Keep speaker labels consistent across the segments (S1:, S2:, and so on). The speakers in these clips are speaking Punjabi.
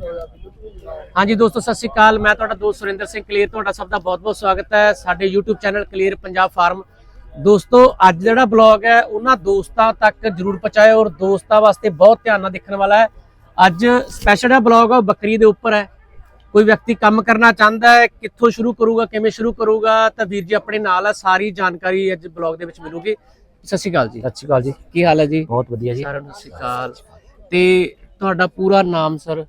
S1: ਹਾਂਜੀ ਦੋਸਤੋ ਸਤਿ ਸ਼੍ਰੀ ਅਕਾਲ। ਮੈਂ ਤੁਹਾਡਾ ਦੋਸਤ ਸੁਰਿੰਦਰ ਸਿੰਘ ਕਲੀਅਰ ਤੁਹਾਡਾ ਸਭ ਦਾ ਬਹੁਤ-ਬਹੁਤ ਸਵਾਗਤ ਹੈ। ਸਾਡੇ YouTube channel clear Punjab farm. ਦੋਸਤੋ ਅੱਜ ਜਿਹੜਾ ਬਲੌਗ ਹੈ ਉਹਨਾਂ ਦੋਸਤਾਂ ਤੱਕ ਜਰੂਰ ਪਹੁੰਚਾਏ ਔਰ ਦੋਸਤਾਂ ਵਾਸਤੇ ਬਹੁਤ ਧਿਆਨ ਨਾਲ ਦੇਖਣ ਵਾਲਾ ਹੈ। ਅੱਜ ਸਪੈਸ਼ਲ ਜਿਹੜਾ ਬਲੌਗ ਹੈ ਉਹ ਬੱਕਰੀ ਦੇ ਉੱਪਰ ਹੈ। ਕੋਈ ਵਿਅਕਤੀ ਕੰਮ ਕਰਨਾ ਚਾਹੁੰਦਾ ਹੈ ਕਿੱਥੋਂ ਸ਼ੁਰੂ ਕਰੂਗਾ ਕਿਵੇਂ ਸ਼ੁਰੂ ਕਰੂਗਾ ਤਾਂ ਵੀਰ ਜੀ ਆਪਣੇ ਨਾਲ ਹੈ ਸਾਰੀ ਜਾਣਕਾਰੀ ਅੱਜ ਬਲੌਗ ਦੇ ਵਿੱਚ ਮਿਲੂਗੀ। ਸਤਿ ਸ਼੍ਰੀ ਅਕਾਲ ਜੀ।
S2: ਸਤਿ ਸ਼੍ਰੀ ਅਕਾਲ ਜੀ।
S1: ਕੀ ਹਾਲ ਹੈ ਜੀ?
S2: ਬਹੁਤ ਵਧੀਆ ਜੀ।
S1: ਸਾਰਿਆਂ ਨੂੰ ਸਤਿ ਸ਼੍ਰੀ ਅਕਾਲ। ਤੇ ਤੁਹਾਡਾ ਪੂਰਾ ਨਾਮ ਸਰ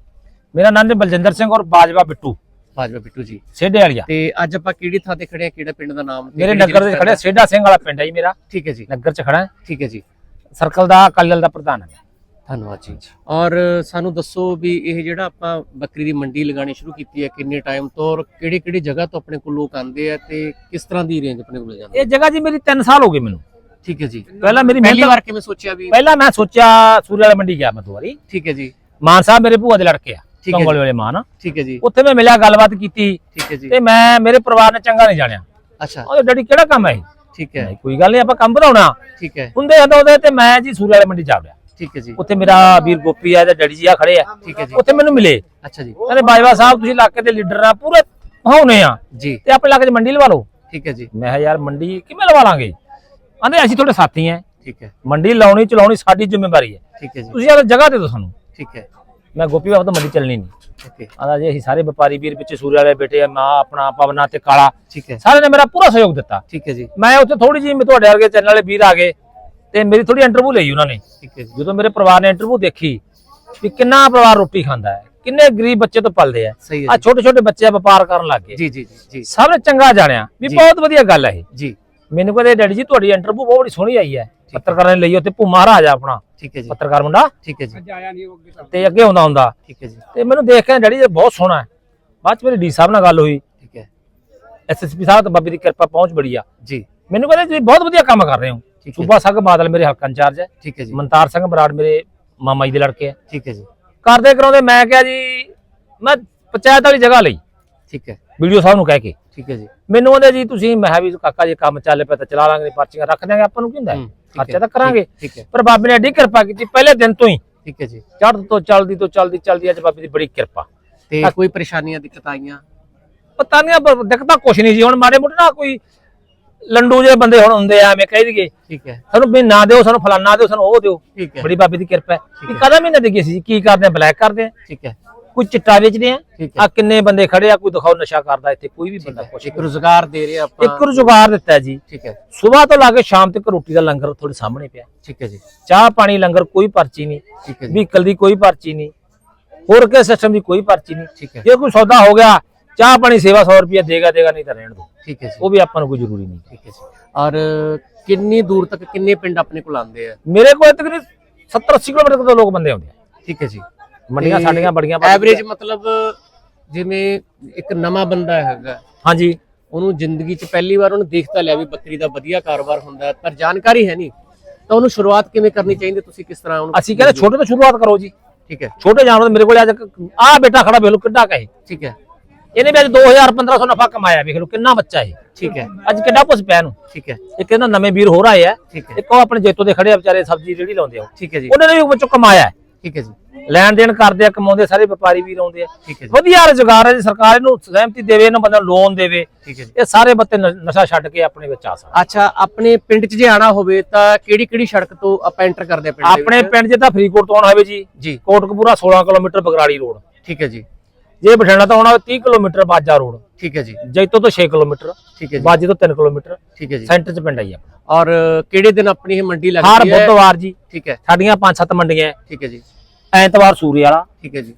S2: ਮੇਰਾ ਨਾਮ ਹੈ ਬਲਜਿੰਦਰ ਸਿੰਘ ਔਰ ਬਾਜਵਾ ਬਿੱਟੂ।
S1: ਬਾਜਵਾ ਬਿੱਟੂ ਜੀ।
S2: ਸੇਡੇ ਵਾਲੀਆ।
S1: ਤੇ ਅੱਜ ਆਪਾਂ ਕਿਹੜੀ ਥਾਂ ਤੇ ਖੜੇ ਆ ਕਿਹੜਾ ਪਿੰਡ ਦਾ ਨਾਮ?
S2: ਮੇਰੇ ਨਗਰ ਦੇ ਖੜਿਆ ਸੇਡਾ ਸਿੰਘ ਵਾਲਾ ਪਿੰਡ ਹੈ ਜੀ ਮੇਰਾ।
S1: ਠੀਕ ਹੈ ਜੀ।
S2: ਨਗਰ ਚ ਖੜਾ
S1: ਠੀਕ ਹੈ ਜੀ।
S2: ਸਰਕਲ ਦਾ ਕਲਲ ਦਾ ਪ੍ਰਧਾਨ ਹੈ।
S1: ਧੰਨਵਾਦ ਜੀ। ਔਰ ਸਾਨੂੰ ਦੱਸੋ ਵੀ ਇਹ ਜਿਹੜਾ ਆਪਾਂ ਬੱਕਰੀ ਦੀ ਮੰਡੀ ਲਗਾਣੀ ਸ਼ੁਰੂ ਕੀਤੀ ਹੈ ਕਿੰਨੇ ਟਾਈਮ ਤੋਂ ਔਰ ਕਿਹੜੇ ਕਿਹੜੀ ਜਗ੍ਹਾ ਤੋਂ ਆਪਣੇ ਕੋਲ ਲੋਕ ਆਉਂਦੇ ਆ ਤੇ ਕਿਸ ਤਰ੍ਹਾਂ ਦੀ ਰੇਂਜ ਆਪਣੇ ਕੋਲ ਜਾਂਦੀ ਹੈ?
S2: ਇਹ ਜਗ੍ਹਾ ਜੀ ਮੇਰੀ 3 ਸਾਲ ਹੋ ਗਏ ਮੈਨੂੰ।
S1: ਠੀਕ ਹੈ ਜੀ।
S2: ਪਹਿਲਾਂ ਮੇਰੀ
S1: ਪਹਿਲੀ ਵਾਰ ਕਿਵੇਂ ਸੋਚਿਆ ਵੀ
S2: ਪਹਿਲਾਂ ਮੈਂ ਸੋਚਿਆ ਸੂਰਿਆ ਵਾਲੀ ਮੰਡੀ ਗਿਆ ਮੈਂ ਦੋ ਵਾਰੀ।
S1: ਠੀਕ ਹੈ ਜੀ।
S2: ਮਾਨ ਸਾਹਿਬ ਮੇਰੇ ਭੂਆ ਦੇ ਲੜਕੇ ਆ।
S1: ਠੀਕ ਹੈ
S2: ਕੰਗੋਲੇ ਵਾਲੇ ਮਾਨ
S1: ਠੀਕ ਹੈ ਜੀ।
S2: ਉੱਥੇ ਮੈਂ ਮਿਲਿਆ ਗੱਲਬਾਤ ਕੀਤੀ।
S1: ਠੀਕ ਹੈ ਜੀ।
S2: ਤੇ ਮੈਂ ਮੇਰੇ ਪਰਿਵਾਰ ਨੇ ਚੰਗਾ ਨਹੀਂ ਜਾਣਿਆ।
S1: ਅੱਛਾ।
S2: ਉਹ ਡੈਡੀ ਕਿਹੜਾ ਕੰਮ ਹੈ ਇਹ?
S1: ਠੀਕ ਹੈ।
S2: ਨਹੀਂ, ਕੋਈ ਗੱਲ ਨਹੀਂ ਆਪਾਂ ਕੰਮ ਵਧਾਉਣਾ
S1: ਠੀਕ ਹੈ।
S2: ਹੁੰਦੇ ਹੁੰਦੇ ਉਹਦੇ ਤੇ ਮੈਂ ਜੀ ਸੂਰਿਆ ਵਾਲੀ ਮੰਡੀ ਜਾ ਵੜਿਆ
S1: ਠੀਕ ਹੈ ਜੀ।
S2: ਉੱਥੇ ਮੇਰਾ ਵੀਰ ਗੋਪੀ ਆ ਤੇ ਡੈਡੀ ਜੀ ਆ ਖੜੇ ਆ।
S1: ਠੀਕ ਹੈ ਜੀ।
S2: ਉੱਥੇ ਮੈਨੂੰ ਮਿਲੇ।
S1: ਅੱਛਾ ਜੀ।
S2: ਕਹਿੰਦੇ ਬਾਜਵਾ ਸਾਹਿਬ ਤੁਸੀਂ ਇਲਾਕੇ ਦੇ ਲੀਡਰ ਆ ਪੂਰੇ ਹੋਣੇ ਆ।
S1: ਜੀ।
S2: ਤੇ ਆਪਣੇ ਇਲਾਕੇ 'ਚ ਮੰਡੀ ਲਵਾ ਲਓ।
S1: ਠੀਕ ਹੈ ਜੀ।
S2: ਮੈਂ ਕਿਹਾ ਯਾਰ ਮੰਡੀ ਕਿਵੇਂ ਲਵਾ ਲਾਂਗੇ? ਆਂਦੇ ਅਸੀਂ ਤੁਹਾਡੇ ਸਾਥੀ ਆ।
S1: ਠੀਕ ਹੈ।
S2: ਮੰਡੀ ਲਾਉਣੀ ਚਲਾਉਣੀ ਸਾਡੀ ਜ਼ਿੰਮੇਵਾਰੀ ਹੈ।
S1: ਠੀਕ ਹੈ ਜੀ।
S2: ਤੁਸੀਂ ਯਾਰ ਜਗ੍ਹਾ ਦੇ ਦਿਓ ਸਾਨੂੰ।
S1: ਠੀਕ ਹੈ।
S2: ਮੈਂ ਗੋਪੀ ਬਾਬਾ ਤੋਂ ਮੰਡੀ ਚੱਲਣੀ ਨਹੀਂ
S1: ਓਕੇ।
S2: ਆਂਦਾ ਜੀ ਅਸੀਂ ਸਾਰੇ ਵਪਾਰੀ ਵੀਰ ਵਿੱਚ ਸੂਰਿਆ ਵਾਲੇ ਬੇਟੇ ਆ ਮਾਂ ਆਪਣਾ ਪਵਨਾ ਤੇ ਕਾਲਾ।
S1: ਠੀਕ ਹੈ।
S2: ਸਾਰੇ ਨੇ ਮੇਰਾ ਪੂਰਾ ਸਹਿਯੋਗ ਦਿੱਤਾ।
S1: ਠੀਕ ਹੈ ਜੀ।
S2: ਮੈਂ ਉੱਥੇ ਥੋੜੀ ਜਿਹੀ ਮੈਂ ਤੁਹਾਡੇ ਵਰਗੇ ਚੈਨਲ ਵਾਲੇ ਵੀਰ ਆ ਗਏ ਤੇ ਮੇਰੀ ਥੋੜੀ ਇੰਟਰਵਿਊ ਲਈ ਉਹਨਾਂ ਨੇ।
S1: ਠੀਕ ਹੈ ਜੀ।
S2: ਜਦੋਂ ਮੇਰੇ ਪਰਿਵਾਰ ਨੇ ਇੰਟਰਵਿਊ ਦੇਖੀ ਵੀ ਕਿੰਨਾ ਪਰਿਵਾਰ ਰੋਟੀ ਖਾਂਦਾ ਹੈ ਕਿੰਨੇ ਗਰੀਬ ਬੱਚੇ ਤੋਂ ਪਲਦੇ ਆ ਆ ਛੋਟੇ ਛੋਟੇ ਬੱਚੇ ਵਪਾਰ ਕਰਨ ਲੱਗ ਗਏ।
S1: ਜੀ ਜੀ ਜੀ
S2: ਸਭ ਨੇ ਚੰਗਾ ਜਾਣਿਆ ਵੀ। ਬਹੁਤ ਵਧੀਆ ਗੱਲ ਹੈ ਇਹ।
S1: ਜੀ।
S2: ਮੈਨੂੰ ਕਹਿੰਦੇ ਡੈਡੀ ਜੀ ਤੁਹਾਡੀ ਇੰਟਰਵਿਊ ਬਹੁਤ ਬੜੀ ਸੋਹਣੀ ਆਈ ਹੈ। ਪੱਤਰਕਾਰਾਂ ਨੇ ਲਈ ਉੱਥੇ ਭੂ ਮਹਾਰਾਜ ਆ ਆਪਣਾ।
S1: ਠੀਕ ਹੈ ਜੀ।
S2: ਪੱਤਰਕਾਰ ਮੁੰਡਾ।
S1: ਠੀਕ ਹੈ ਜੀ।
S2: ਤੇ ਅੱਗੇ ਆਉਂਦਾ ਹੁੰਦਾ।
S1: ਠੀਕ ਹੈ ਜੀ।
S2: ਤੇ ਮੈਨੂੰ ਦੇਖ ਕੇ ਡੈਡੀ ਜੀ ਬਹੁਤ ਸੋਹਣਾ ਹੈ। ਬਾਅਦ ਚ ਮੇਰੀ ਡੀ ਸਾਹਿਬ ਨਾਲ ਗੱਲ ਹੋਈ।
S1: ਠੀਕ ਹੈ।
S2: ਐਸਐਸਪੀ ਸਾਹਿਬ ਤੇ ਬਾਬੇ ਦੀ ਕਿਰਪਾ ਪਹੁੰਚ ਬੜੀ ਆ।
S1: ਜੀ।
S2: ਮੈਨੂੰ ਕਹਿੰਦੇ ਤੁਸੀਂ ਬਹੁਤ ਵਧੀਆ ਕੰਮ ਕਰ ਰਹੇ ਹੋ।
S1: ਹੈ
S2: ਸੂਬਾ ਸਿੰਘ ਬਾਦਲ ਮੇਰੇ ਹਲਕਾ ਇੰਚਾਰਜ ਹੈ।
S1: ਠੀਕ ਹੈ ਜੀ।
S2: ਮਨਤਾਰ ਸਿੰਘ ਬਰਾੜ ਮੇਰੇ ਮਾਮਾ ਜੀ ਦੇ ਲੜਕੇ ਆ
S1: ਠੀਕ ਹੈ ਜੀ।
S2: ਕਰਦੇ ਕਰਾਉਂਦੇ ਮੈਂ ਕਿਹਾ ਜੀ ਮੈਂ ਪੰਚਾਇਤ ਵਾਲੀ ਜਗ੍ਹਾ ਲਈ।
S1: ਠੀਕ ਹੈ।
S2: ਵੀਡੀਓ ਸਾਹਿਬ ਨੂੰ ਕਹਿ ਕੇ।
S1: ਠੀਕ ਹੈ ਜੀ।
S2: ਮੈਨੂੰ ਕਹਿੰਦੇ ਜੀ ਤੁਸੀਂ ਮੈਂ ਵੀ ਕਾਕਾ ਜੀ ਕੰਮ ਚੱਲ ਪਿਆ ਤਾਂ ਚਲਾ ਲਾਂਗੇ ਪਰਚੀਆਂ ਰੱਖ ਦਿਆਂਗੇ ਆਪਾਂ ਨੂੰ ਕੀ ਹੁੰਦਾ ਖਰਚਾ ਤਾਂ ਕਰਾਂਗੇ। ਪਰ ਬਾਬੇ ਨੇ ਐਡੀ ਕਿਰਪਾ ਕੀਤੀ ਪਹਿਲੇ ਦਿਨ ਤੋਂ ਹੀ।
S1: ਠੀਕ ਹੈ ਜੀ।
S2: ਚੜ੍ਹਦ ਤੋਂ ਚੱਲਦੀ ਤੋਂ ਚੱਲਦੀ ਚੱਲਦੀ ਅੱਜ ਬਾਬੇ ਦੀ ਬੜੀ ਕਿਰਪਾ।
S1: ਤੇ ਕੋਈ ਪਰੇਸ਼ਾਨੀਆਂ ਦਿੱਕਤ ਆਈਆਂ?
S2: ਪਤਾ ਨਹੀਂ ਦਿੱਕਤਾਂ ਕੁਛ ਨਹੀਂ ਜੀ ਹੁਣ ਮਾੜੇ ਮੋਟੇ ਨਾ ਕੋਈ ਲੰਡੂ ਜਿਹੇ ਬੰਦੇ ਹੁਣ ਹੁੰਦੇ ਆ ਐਵੇਂ ਕਹਿ ਦਈਏ।
S1: ਠੀਕ ਹੈ।
S2: ਸਾਨੂੰ ਵੀ ਨਾ ਦਿਓ ਸਾਨੂੰ ਫਲਾਨਾ ਦਿਓ ਸਾਨੂੰ ਉਹ ਦਿਓ। ਬੜੀ ਬਾਬੇ ਦੀ ਕਿਰਪਾ ਹੈ। ਕਿ ਕਦਾ ਮਹੀਨੇ ਦੀ ਕੀ ਸੀ ਕੀ ਕਰਦੇ ਬਲੈਕ ਕਰਦੇ
S1: ਠੀਕ ਹੈ।
S2: ਕੋਈ ਚਿੱਟਾ ਵੇਚਦੇ ਆ?
S1: ਠੀਕ
S2: ਆ ਕਿੰਨੇ ਬੰਦੇ ਖੜੇ ਆ? ਕੋਈ ਦਿਖਾਓ ਨਸ਼ਾ ਕਰਦਾ ਇੱਥੇ ਕੋਈ ਵੀ ਬੰਦਾ ਕੁਛ
S1: ਇੱਕ ਰੋਜ਼ਗਾਰ ਦੇ ਰਹੇ ਆਪਾਂ।
S2: ਇੱਕ ਰੁਜ਼ਗਾਰ ਦਿੱਤਾ ਜੀ।
S1: ਠੀਕ ਹੈ।
S2: ਸਵੇਰ ਤੋਂ ਲਾ ਕੇ ਸ਼ਾਮ ਤੱਕ ਰੋਟੀ ਦਾ ਲੰਗਰ ਤੁਹਾਡੇ ਸਾਹਮਣੇ ਪਿਆ।
S1: ਠੀਕ ਹੈ ਜੀ।
S2: ਚਾਹ ਪਾਣੀ ਲੰਗਰ ਕੋਈ ਪਰਚੀ ਨਹੀਂ।
S1: ਠੀਕ ਹੈ ਜੀ।
S2: ਵਹੀਕਲ ਦੀ ਕੋਈ ਪਰਚੀ ਨਹੀਂ। ਹੋਰ ਕੇ ਸਿਸਟਮ ਦੀ ਕੋਈ ਪਰਚੀ ਨਹੀਂ।
S1: ਠੀਕ ਹੈ।
S2: ਜੇ ਕੋਈ ਸੌਦਾ ਹੋ ਗਿਆ ਚਾਹ ਪਾਣੀ ਸੇਵਾ 100 ਰੁਪਏ ਦੇਗਾ ਦੇਗਾ ਨਹੀਂ ਤਾਂ ਰਹਿਣ ਦੋ
S1: ਠੀਕ ਹੈ ਜੀ।
S2: ਉਹ ਵੀ ਆਪਾਂ ਨੂੰ ਕੋਈ ਜ਼ਰੂਰੀ ਨਹੀਂ।
S1: ਠੀਕ ਹੈ ਜੀ। ਔਰ ਕਿੰਨੀ ਦੂਰ ਤੱਕ ਕਿੰਨੇ ਪਿੰਡ ਆਪਣੇ ਕੋਲ ਆਉਂਦੇ ਆ?
S2: ਮੇਰੇ ਕੋਲ ਤਕਰੀਬਨ 70 80 ਕਿਲੋਮੀਟਰ ਤੋਂ ਲੋਕ ਬੰਦੇ ਆਉਂਦੇ ਆ।
S1: ਠੀਕ ਹੈ ਜੀ।
S2: ਮੰਡੀਆਂ ਸਾਡੀਆਂ ਬੜੀਆਂ
S1: ਐਵਰੇਜ ਮਤਲਬ ਜਿਵੇਂ ਇੱਕ ਨਵਾਂ ਬੰਦਾ ਹੈਗਾ।
S2: ਹਾਂਜੀ।
S1: ਉਹਨੂੰ ਜ਼ਿੰਦਗੀ 'ਚ ਪਹਿਲੀ ਵਾਰ ਉਹਨੇ ਦੇਖ ਤਾਂ ਲਿਆ ਵੀ ਬੱਕਰੀ ਦਾ ਵਧੀਆ ਕਾਰੋਬਾਰ ਹੁੰਦਾ ਹੈ, ਪਰ ਜਾਣਕਾਰੀ ਹੈ ਨਹੀਂ। ਤਾਂ ਉਹਨੂੰ ਸ਼ੁਰੂਆਤ ਕਿਵੇਂ ਕਰਨੀ ਚਾਹੀਦੀ ਤੁਸੀਂ ਕਿਸ ਤਰ੍ਹਾਂ ਉਹਨੂੰ
S2: ਅਸੀਂ ਕਹਿੰਦੇ ਛੋਟੇ ਤੋਂ ਸ਼ੁਰੂਆਤ ਕਰੋ ਜੀ।
S1: ਠੀਕ ਹੈ।
S2: ਛੋਟੇ ਜਾਨਵਰ ਮੇਰੇ ਕੋਲ ਅੱਜ ਆ ਬੇਟਾ ਖੜਾ ਵੇਖ ਲਓ ਕਿੱਡਾ ਕਹੇ
S1: ਠੀਕ ਹੈ।
S2: ਇਹਨੇ ਵੀ ਅੱਜ 2000 1500 ਨਫਾ ਕਮਾਇਆ ਵੇਖ ਲਓ ਕਿੰਨਾ ਬੱਚਾ ਇਹ।
S1: ਠੀਕ ਹੈ।
S2: ਅੱਜ ਕਿੱਡਾ ਕੁਛ ਪਿਆ ਨੂੰ
S1: ਠੀਕ ਹੈ।
S2: ਇੱਕ ਇਹਨਾਂ ਨਵੇਂ ਵੀਰ ਹੋਰ ਆਏ ਆ।
S1: ਠੀਕ ਹੈ।
S2: ਇੱਕ ਉਹ ਆਪਣੇ ਜੇਤੋ ਦੇ ਖੜੇ ਆ ਵਿਚਾਰੇ ਸਬਜ਼ੀ ਰੇੜੀ ਲਾਉਂਦੇ ਆ।
S1: ਠੀਕ ਹੈ ਜੀ।
S2: ਉਹਨਾਂ ਨੇ ਵੀ ਵਿੱਚੋਂ ਕਮਾਇਆ। ਹੈ।
S1: ਠੀਕ ਹੈ ਜੀ।
S2: ਲੈਣ ਦੇਣ ਕਰਦੇ ਆ ਕਮਾਉਂਦੇ ਸਾਰੇ ਵਪਾਰੀ ਵੀਰ ਆਉਂਦੇ ਆ।
S1: ਠੀਕ ਹੈ ਜੀ।
S2: ਵਧੀਆ ਰੁਜ਼ਗਾਰ ਹੈ ਜੀ ਸਰਕਾਰ ਇਹਨੂੰ ਸਹਿਮਤੀ ਦੇਵੇ ਇਹਨਾਂ ਬੰਦਿਆਂ ਨੂੰ ਲੋਨ ਦੇਵੇ।
S1: ਠੀਕ ਹੈ ਜੀ।
S2: ਇਹ ਸਾਰੇ ਬੱਤੇ ਨ- ਨਸ਼ਾ ਛੱਡ ਕੇ ਆਪਣੇ ਵਿੱਚ ਆ ਸਕਣ
S1: ਅੱਛਾ ਆਪਣੇ ਪਿੰਡ 'ਚ ਜੇ ਆਣਾ ਹੋਵੇ ਤਾਂ ਕਿਹੜੀ ਕਿਹੜੀ ਸੜਕ ਤੋਂ ਆਪਾਂ ਐਂਟਰ ਕਰਦੇ ਆ ਪਿੰਡ ਦੇ
S2: ਆਪਣੇ
S1: ਵਿੱਚ?
S2: ਪਿੰਡ 'ਚ ਤਾਂ ਫਰੀਦਕੋਟ ਤੋਂ ਆਉਣਾ ਹੋਵੇ ਜੀ।
S1: ਜੀ।
S2: Kotkapura 16 kilometre Bargari road.
S1: ਠੀਕ ਹੈ ਜੀ।
S2: ਜੇ ਬਠਿੰਡਾ ਤੋਂ ਆਉਣਾ ਹੋਵੇ 30 ਕਿਲੋਮੀਟਰ ਬਾਜਾ ਰੋਡ।
S1: ਠੀਕ ਹੈ ਜੀ।
S2: ਜੈਤੋ ਤੋਂ 6 ਕਿਲੋਮੀਟਰ।
S1: ਠੀਕ ਹੈ ਜੀ।
S2: ਬਾਜੇ ਤੋਂ 3 ਕਿਲੋਮੀਟਰ।
S1: ਠੀਕ ਹੈ ਜੀ।
S2: ਸੈਂਟਰ 'ਚ ਪਿੰਡ ਆਈ ਆਪਣਾ।
S1: ਔਰ ਕਿਹੜੇ ਦਿਨ ਆਪਣੀ ਇਹ ਮੰਡੀ
S2: ਹਰ
S1: ਲੱਗਦੀ ਹੈ?
S2: ਬੁੱਧਵਾਰ ਜੀ।
S1: ਠੀਕ ਹੈ।
S2: ਸਾਡੀਆਂ 5-7 ਮੰਡੀਆਂ। ਹੈ।
S1: ਠੀਕ ਹੈ ਜੀ।
S2: ਐਤਵਾਰ ਸੂਰੇ ਵਾਲਾ
S1: ਠੀਕ ਹੈ ਜੀ।